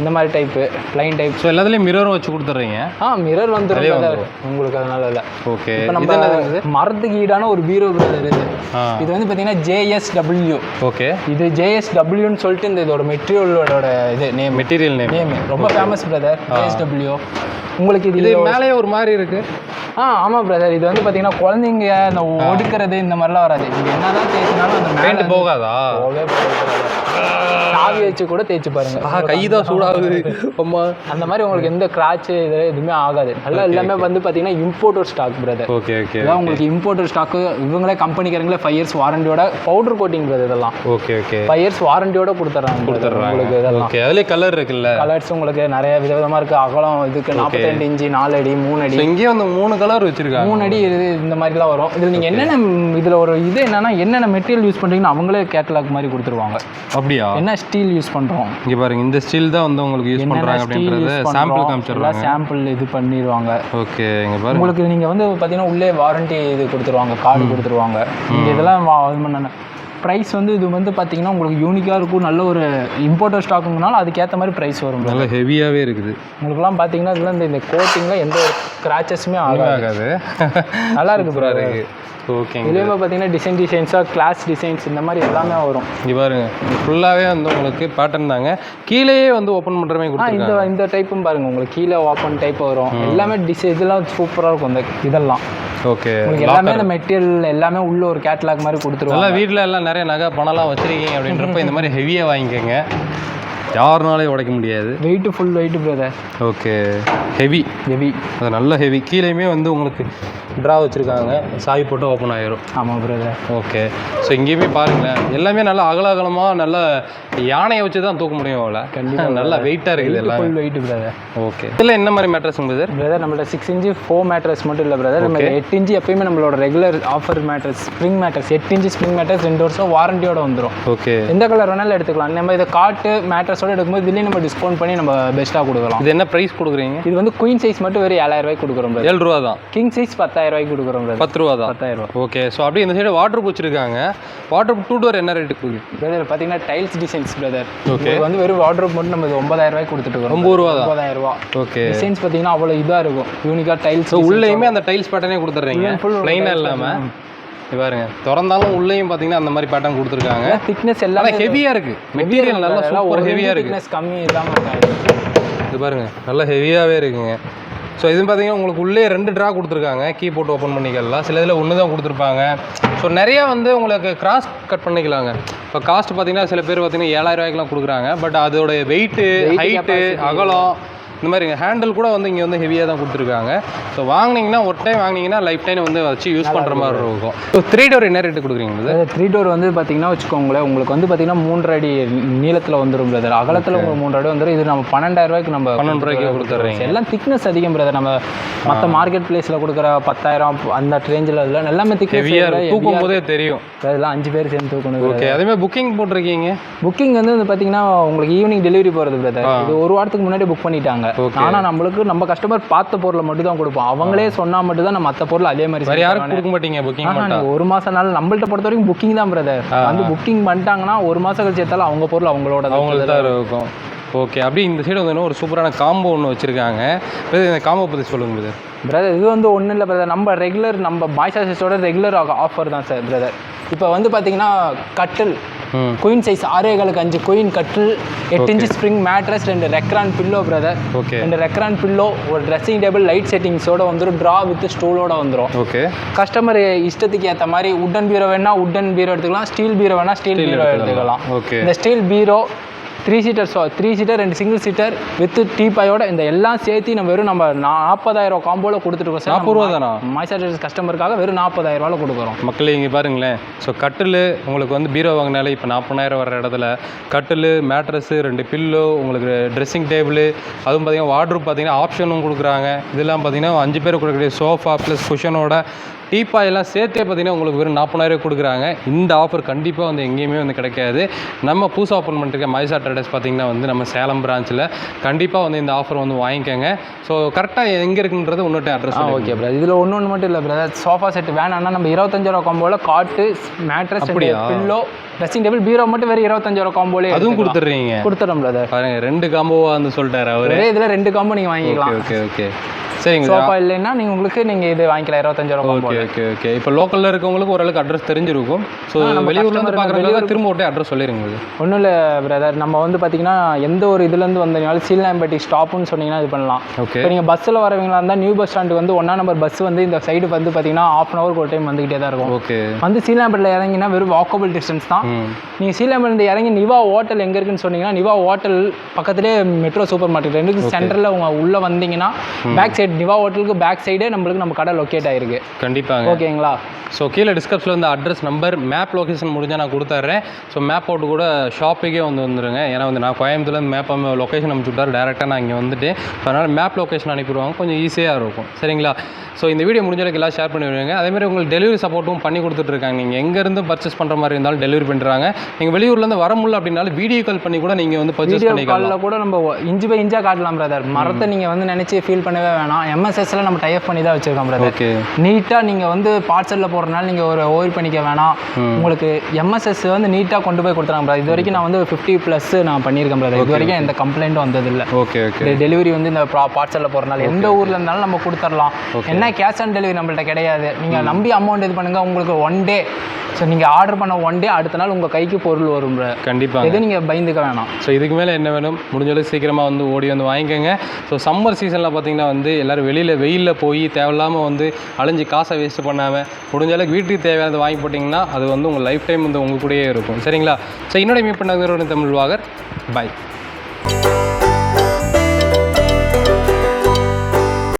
இந்த மாதிரி டைப்பு பிளைன் டைப் ஸோ எல்லாத்துலேயும் மிரரும் வச்சு கொடுத்துட்றீங்க? ஆ மிரர் brother. உங்களுக்கு அதனால இல்லை. ஓகே இப்போ நம்ம மரத்துக்கு ஈடான ஒரு பீரோ பிரதர் இது. இது வந்து பார்த்தீங்கன்னா ஜேஎஸ்டபிள்யூ ஓகே இது ஜேஎஸ்டபிள்யூன்னு சொல்லிட்டு இந்த இதோட மெட்டீரியலோட இது நேம் மெட்டீரியல் நேம் நேம் ரொம்ப ஃபேமஸ் பிரதர் ஜேஎஸ்டபிள்யூ உங்களுக்கு இது மேலேயே ஒரு மாதிரி இருக்கு. ஆ ஆமாம் பிரதர் இது வந்து பார்த்தீங்கன்னா குழந்தைங்க இந்த ஒடுக்கிறது இந்த மாதிரிலாம் வராது. இது என்னதான் தேய்ச்சினாலும் அந்த மேலே பெயிண்ட் போகாதா. சாவி வச்சு கூட தேய்ச்சி பாருங்க. கை தான் சூடாகுது. அம்மா. அந்த மாதிரி உங்களுக்கு எந்த கிராட்ச் இது எதுவுமே ஆகாது. நல்லா எல்லாமே வந்து பார்த்தீங்கன்னா imported stock brother okay okay இதான் உங்களுக்கு இம்போர்ட்டட் ஸ்டாக்கு இவங்களே கம்பெனிக்காரங்களே ஃபைவ் இயர்ஸ் வாரண்டியோட பவுடர் கோட்டிங் பிரதர் இதெல்லாம். ஓகே ஓகே ஃபைவ் இயர்ஸ் வாரண்டியோட கொடுத்துட்றாங்க உங்களுக்கு இதெல்லாம். ஓகே அதுலேயே கலர் இருக்குல்ல? கலர்ஸ் உங்களுக்கு நிறைய விதவிதமா இருக்கு. அகலம் இதுக்கு நாற்பத்தி ரெண்டு இன்ச்சு நாலு அடி மூணு அடி. இங்கேயே வந்து மூணு கலர் வச்சிருக்காங்க. மூணு அடி இது இந்த மாதிரிலாம் வரும். இதில் நீங்கள் என்னென்ன இதில் ஒரு இது என்னன்னா என்னென்ன மெட்டீரியல் யூஸ் பண்ணுறீங்கன்னு அவங்களே கேட்டலாக் மாதிரி கொடுத்துருவாங்க. அப்படியா? என்ன ஸ்டீல் யூஸ் பண்ணுறோம் இங்க பாருங்க இந்த ஸ்டீல் தான் வந்து உங்களுக்கு யூஸ் பண்றாங்க அப்படின்றது சாம்பிள் காமிச்சிடுறாங்க. சாம்பிள் இது பண்ணிடுவாங்க. ஓகே இங்க பாருங்க. உங்களுக்கு நீங்கள் வந்து பார்த்தீங்கன்னா உள்ளே வாரண்டி இது கொடுத்துருவாங்க கார்டு கொடுத்துருவாங்க. நீங்கள் இதெல்லாம் இது பண்ண ப்ரைஸ் வந்து இது வந்து பார்த்தீங்கன்னா உங்களுக்கு யூனிக்காக இருக்கும் நல்ல ஒரு இம்போர்ட்டர் ஸ்டாக்குங்கனால அதுக்கேற்ற மாதிரி ப்ரைஸ் வரும். நல்லா ஹெவியாவே இருக்குது. உங்களுக்குலாம் பார்த்தீங்கன்னா இதெல்லாம் இந்த கோட்டிங்கில் எந்த ஒரு கிராச்சஸுமே ஆகாது. ஆகாது. நல்லா இருக்கு ப்ரோ ஓகேங்க இதுலேயுமே பார்த்தீங்கன்னா டிசைன் டிசைன்ஸாக கிளாஸ் டிசைன்ஸ் இந்த மாதிரி எல்லாமே வரும். இங்க பாருங்க ஃபுல்லாவே வந்து உங்களுக்கு பேட்டர்ன் தாங்க. கீழேயே வந்து ஓப்பன் பண்ற மாதிரி இந்த இந்த டைப்பும் பாருங்க உங்களுக்கு கீழே ஓப்பன் டைப் வரும். எல்லாமே டிசை இதெல்லாம் சூப்பராக இருக்கும் இந்த இதெல்லாம். ஓகே எல்லாமே இந்த மெட்டீரியல் எல்லாமே உள்ள ஒரு கேட்லாக் மாதிரி கொடுத்துருவாங்க. நல்லா வீட்டில் எல்லாம் நிறைய நகை பணம்லாம் வச்சிருக்கீங்க அப்படின்றப்ப இந்த மாதிரி ஹெவியாக வாங்கிக்கோங்க. யாருனாலையும் உடைக்க முடியாது. Weight full weight brother okay heavy heavy அது நல்ல ஹெவி கீழேயுமே வந்து உங்களுக்கு ட்ரா வச்சுருக்காங்க. சாவி போட்டு ஓப்பன் ஆயிரும். ஆமாம் பிரதர் ஓகே ஸோ இங்கேயுமே பாருங்களேன். எல்லாமே நல்லா அகல அகலமாக நல்ல யானையை வச்சு தான் தூக்க முடியும் அவளை. கண்டிப்பா. நல்லா வெயிட்டாக இருக்குது எல்லாம் ஃபுல் வெயிட் பிரதர் ஓகே இதில் என்ன மாதிரி மேட்ரஸ் பிரதர் பிரதர் நம்மள்ட்ட சிக்ஸ் இன்ச்சு ஃபோர் மேட்ரஸ் மட்டும் இல்லை பிரதர் நம்ம எட்டு இன்ச்சு எப்பயுமே நம்மளோட regular offer mattress spring mattress எட்டு இன்ச்சு ஸ்ப்ரிங் மேட்ரஸ் ரெண்டு வருஷம் வாரண்டியோட வந்துடும் ஓகே எந்த கலர் வேணாலும் எடுத்துக்கலாம். நம்ம இதை காட்டு மேட்ரஸோட எடுக்கும்போது இதுலேயும் நம்ம டிஸ்கவுண்ட் பண்ணி நம்ம பெஸ்ட்டாக கொடுக்கலாம். இது என்ன ப்ரைஸ் கொடுக்குறீங்க? இது வந்து குயின் சைஸ் மட்டும் வெறும் ஏழாயிரம் ரூபாய்க்கு கொடுக்குறோம் ஏழு ரூபா தான். கிங் சைஸ் பத்தாயிரம் ரூபாய்க்கு கொடுக்குறோம் பத்து ரூபா தான். பத்தாயிரம் ரூபா. ஓகே ஸோ அப்படியே இந்த சைடு வாட்டர் வச்சுருக்காங்க. வாட்டர் டூ டோர் என்ன ரேட்டு பிரதர் பார்த்தீங்கன்னா டைல்ஸ் டிசைன்ஸ் பிரதர் Okay. வந்து வெறும் வாட்ரோப் மட்டும் நம்ம ஒன்பதாயிரம் ரூபாய்க்கு கொடுத்துட்டு இருக்கோம் ஒம்பது ரூபா ஒன்பதாயிரம் ரூபா. ஓகே டிசைன்ஸ் பார்த்தீங்கன்னா அவ்வளோ இதாக இருக்கும். யூனிக்காக டைல்ஸ் உள்ளேயுமே அந்த டைல்ஸ் பேட்டர்னே கொடுத்துட்றீங்க. Full ப்ளைனாக இல்லாமல் பாருங்க. திறந்தாலும் உள்ளேயும் பார்த்தீங்கன்னா அந்த மாதிரி பேட்டர்ன் கொடுத்துருக்காங்க. திக்னஸ் எல்லாம் ஹெவியாக இருக்குது மெட்டீரியல் நல்லா சூப்பர் ஹெவியாக இருக்குது கம்மி இல்லாமல் இது பாருங்க. நல்லா ஹெவியாகவே இருக்குங்க. ஸோ இது பார்த்தீங்கன்னா உங்களுக்கு உள்ளே ரெண்டு ட்ரா கொடுத்துருக்காங்க. கீ போட்டு ஓப்பன் பண்ணிக்கலாம். சில இதில் ஒன்று தான் கொடுத்துருப்பாங்க. ஸோ நிறைய வந்து உங்களுக்கு கிராஸ் கட் பண்ணிக்கலாங்க. இப்போ காஸ்ட் பார்த்தீங்கன்னா சில பேர் பார்த்தீங்கன்னா ஏழாயிரம் ரூபாய்க்குலாம் கொடுக்குறாங்க. பட் அதோட வெயிட்டு ஹைட்டு அகலம் இந்த மாதிரி ஹேண்டில் கூட வந்து இங்கே வந்து ஹெவியாக தான் கொடுத்துருக்காங்க. ஸோ வாங்குனீங்கன்னா ஒரு டைம் வாங்குனீங்கன்னா லைஃப் டைம் வந்து வச்சு யூஸ் பண்ணுற மாதிரி இருக்கும். ஸோ த்ரீ டோர் என்ன ரேட்டு கொடுக்குறீங்க த்ரீ டோர் வந்து பார்த்தீங்கன்னா வச்சுக்கோங்களேன் உங்களுக்கு வந்து பார்த்தீங்கன்னா மூன்றரை அடி நீளத்தில் வந்துடும் பிரதர் அகலத்தில் உங்களுக்கு மூன்றரை அடி வந்துடும் இது நம்ம பன்னெண்டாயிரம் ரூபாய்க்கு நம்ம பன்னெண்டு ரூபாய்க்கு கொடுத்துட்றீங்க எல்லாம் திக்னஸ் அதிகம் பிரதர் நம்ம மற்ற மார்க்கெட் பிளேஸில் கொடுக்குற பத்தாயிரம் அந்த ரேஞ்சில் இல்லை எல்லாமே திக்னஸ் தூக்கும் போதே தெரியும். அதெல்லாம் அஞ்சு பேர் சேர்ந்து தூக்கணும் ஓகே அதேமாதிரி புக்கிங் போட்டிருக்கீங்க. புக்கிங் வந்து பார்த்தீங்கன்னா உங்களுக்கு ஈவினிங் டெலிவரி போகிறது பிரதர் இது ஒரு வாரத்துக்கு முன்னாடி புக் பண்ணிட்டாங்க. ஆனால் நம்மளுக்கு நம்ம கஸ்டமர் பார்த்த பொருளை மட்டும் தான் கொடுப்போம். அவங்களே சொன்னால் மட்டும் தான் நம்ம மற்ற பொருள் அதே மாதிரி வேறு யாருக்கும் கொடுக்க மாட்டீங்க புக்கிங் ஒரு மாசம் நாள் நம்மள்ட்ட பொறுத்த வரைக்கும் புக்கிங் தான் பிரதர் வந்து புக்கிங் பண்ணிட்டாங்கன்னா ஒரு மாசம் கழிச்சு எடுத்தாலும் அவங்க பொருள் அவங்களோட அவங்களுக்கு தான் இருக்கும். ஓகே அப்படி இந்த சைடு வந்து ஒரு சூப்பரான காம்போ ஒன்று வச்சுருக்காங்க. இந்த காம்போ பற்றி சொல்லுங்க பிரதர் பிரதர் இது வந்து ஒன்றும் இல்லை பிரதர் நம்ம ரெகுலர் நம்ம பாய்ஸாசஸோட ரெகுலர் ஆஃபர் தான் சார் பிரதர் இப்போ வந்து பார்த்தீங்கன்னா கட்டில். குயின் சைஸ் ஆறேகளுக்கு அஞ்சு குயின் கட்டில் எட்டு இன்ச்சு ஸ்ப்ரிங் மேட்ரஸ் ரெண்டு ரெக்ரான் பில்லோ பிரதர் ஓகே ரெண்டு ரெக்ரான் பில்லோ ஒரு ட்ரெஸ்ஸிங் டேபிள் லைட் செட்டிங்ஸோட வந்துடும் ட்ரா வித் ஸ்டூலோட வந்துடும் ஓகே கஸ்டமர் இஷ்டத்துக்கு ஏற்ற மாதிரி உட்டன் பீரோ வேணா உட்டன் பீரோ எடுத்துக்கலாம் ஸ்டீல் பீரோ வேணா ஸ்டீல் பீரோ எடுத்துக்கலாம். ஓகே இந்த steel bureau three seater so three seater ரெண்டு சிங்கிள் சீட்டர் வித் டீப்பாயோட இந்த எல்லாம் சேர்த்து நம்ம வெறும் நம்ம நாற்பதாயிரம் காம்போவில் கொடுத்துருக்கோம் சார். நாற்பது ரூபா தானா? மைசார்ஜஸ் கஸ்டமருக்காக வெறும் நாற்பதாயிரம் ரூபாயில் கொடுக்குறோம். மக்களே இங்கே பாருங்களேன் ஸோ கட்டில் உங்களுக்கு வந்து பீரோ வாங்கினாலே இப்போ நாற்பதாயிரம் வர இடத்துல கட்டில் மேட்ரஸு ரெண்டு பில்லோ உங்களுக்கு ட்ரெஸ்ஸிங் டேபிள் அதுவும் பார்த்தீங்கன்னா வார்ட்ரூப் பார்த்தீங்கன்னா ஆப்ஷனும் கொடுக்குறாங்க. இதெல்லாம் பார்த்தீங்கன்னா அஞ்சு பேர் கொடுக்கக்கூடிய சோஃபா ப்ளஸ் குஷனோட டீப்பா எல்லாம் சேர்த்தே பார்த்தீங்கன்னா உங்களுக்கு வெறும் நாற்பதாயிரம் கொடுக்குறாங்க. இந்த ஆஃபர் கண்டிப்பாக வந்து எங்கேயுமே வந்து கிடைக்காது. நம்ம புதுசாக ஓப்பன் பண்ணிருக்க மைசா ட்ரேடர்ஸ் பார்த்தீங்கன்னா வந்து நம்ம சேலம் பிரான்ச்சில் கண்டிப்பாக வந்து இந்த ஆஃபர் வந்து வாங்கிக்கோங்க. ஸோ கரெக்டாக எங்கே இருக்குன்றது இன்னொரு அட்ரஸ் ஓகே பிரதர் இதில் ஒன்று ஒன்று மட்டும் இல்லை பிரதர் சோஃபா செட் வேணாம்னா நம்ம இருபத்தஞ்சாயிரம் காம்போவில் cot mattress? Pillow dressing table bureau மட்டும் வெறும் இருபத்தஞ்சாயிரம் காம்போலே அதுவும் கொடுத்துட்றீங்க. கொடுத்துறோம் பிரதர் பாருங்க ரெண்டு காம்போவாக வந்து சொல்லிட்டாரு அவரு. இதில் ரெண்டு காம்போ நீங்கள் வாங்கிக்கலாம். ஓகே ஓகே சரிங்க சோஃபா இல்லைன்னா நீங்கள் உங்களுக்கு நீங்கள் இது வாங்கிக்கலாம் இருபத்தஞ்சாயிரம் ஓகே ஓகே ஓகே இப்போ லோக்கலில் இருக்கவங்களுக்கு ஓரளவுக்கு அட்ரஸ் தெரிஞ்சிருக்கும். ஸோ வெளியூர்லேருந்து பார்க்குறவங்க திரும்ப ஒரு அட்ரஸ் உங்களுக்கு ஒன்றும் இல்லை பிரதர் நம்ம வந்து பார்த்தீங்கன்னா எந்த ஒரு இதுலேருந்து வந்தீங்கனாலும் சீலாம்பட்டி ஸ்டாப்புன்னு சொன்னீங்கன்னா இது பண்ணலாம். ஓகே இப்போ நீங்கள் பஸ்ஸில் வரவங்களா இருந்தால் நியூ பஸ் ஸ்டாண்டுக்கு வந்து ஒன்றா நம்பர் பஸ் வந்து இந்த சைடு வந்து பார்த்தீங்கன்னா ஆஃப் அன் ஹவருக்கு ஒரு டைம் வந்துகிட்டே தான் இருக்கும். ஓகே வந்து சீலாம்பட்டில் இறங்கினா வெறும் வாக்கபிள் டிஸ்டன்ஸ் தான். நீங்கள் சீலாம்பட்டில் இறங்கி நிவா ஹோட்டல் எங்கே இருக்குன்னு சொன்னீங்கன்னா நிவா ஹோட்டல் பக்கத்துலேயே மெட்ரோ சூப்பர் மார்க்கெட் ரெண்டுக்கும் சென்டரில் உங்க உள்ளே வந்தீங்கன்னா பேக் சைடு நிவா ஹோட்டலுக்கு பேக் சைடே நம்மளுக்கு நம்ம கடை லொக்கேட் ஆயிருக்கு. கண்டிப்பாங்க. ஓகேங்களா? ஸோ கீழே டிஸ்கிரிப்ஷனில் வந்து அட்ரஸ் நம்பர் மேப் லொகேஷன் முடிஞ்சால் நான் கொடுத்துட்றேன். ஸோ மேப் போட்டு கூட ஷாப்புக்கே வந்து வந்துருங்க. ஏன்னா வந்து நான் கோயம்புத்தூர்லேருந்து மேப் லொக்கேஷன் அனுப்பிச்சு விட்டார். டேரெக்டாக நான் இங்கே வந்துட்டு அதனால் மேப் லொகேஷன் அனுப்பிடுவாங்க. கொஞ்சம் ஈஸியாக இருக்கும். சரிங்களா? ஸோ இந்த வீடியோ முடிஞ்ச அளவுக்கு எல்லாம் ஷேர் பண்ணி விடுங்க. அதேமாதிரி உங்களுக்கு டெலிவரி சப்போர்ட்டும் பண்ணி கொடுத்துட்ருக்காங்க. நீங்கள் எங்கேருந்து பர்ச்சேஸ் பண்ணுற மாதிரி இருந்தாலும் டெலிவரி பண்ணுறாங்க நீங்கள் வெளியூர்லேருந்து வர முடியல அப்படின்னாலும் வீடியோ கால் பண்ணி கூட நீங்கள் வந்து பர்ச்சேஸ் வீடியோ பண்ணிக்கலாம். காலில் கூட நம்ம இன்ச்சு பை இன்ச்சாக காட்டலாம் பிரதர் மரத்தை நீங்கள் வந்து நினச்சி ஃபீல் பண்ணவே வேணாம். எம்எஸ்எஸ்ல நம்ம டைப் பண்ணி தான் வச்சிருக்கோம் பிரதர் ஓகே நீட்டாக நீங்கள் வந்து பார்சலில் போடுறதுனால நீங்கள் ஒரு ஓவர் பண்ணிக்க வேணாம். உங்களுக்கு எம்எஸ்எஸ் வந்து நீட்டாக கொண்டு போய் கொடுத்துறாங்க பிரதர் இது வரைக்கும் நான் வந்து ஃபிஃப்டி ப்ளஸ் நான் பண்ணியிருக்கேன் பிரதர் இது வரைக்கும் எந்த கம்ப்ளைண்ட்டும் வந்ததில்லை. ஓகே ஓகே டெலிவரி வந்து இந்த பார்சலில் போகிறனால எந்த ஊரில் இருந்தாலும் நம்ம கொடுத்துடலாம். என்ன கேஷ் ஆன் டெலிவரி நம்மள்ட்ட கிடையாது. நீங்கள் நம்பி அமௌண்ட் இது பண்ணுங்கள் உங்களுக்கு ஒன் டே ஸோ நீங்கள் ஆர்டர் பண்ண ஒன் டே அடுத்த நாள் உங்கள் கைக்கு பொருள் வரும். கண்டிப்பாக எதுவும் நீங்கள் பயந்துக்க வேணாம். ஸோ இதுக்கு மேலே என்ன வேணும்? முடிஞ்ச அளவுக்கு சீக்கிரமாக வந்து ஓடி வந்து வாங்கிக்கோங்க. ஸோ சம்மர் சீசனில் பார்த்தீங்கன்னா வந்து எல்லோரும் வெளியில் வெயிலில் போய் தேவையில்லாமல் வந்து அலைஞ்சு காசை வேஸ்ட் பண்ணாமல் முடிஞ்ச அளவுக்கு வீட்டுக்கு தேவையானது வாங்கி போட்டிங்கன்னா அது வந்து உங்கள் லைஃப் டைம் வந்து உங்கள் கூடயே இருக்கும். சரிங்களா? ஸோ என்னோட மீட் பண்ண தமிழ் வாகர். பை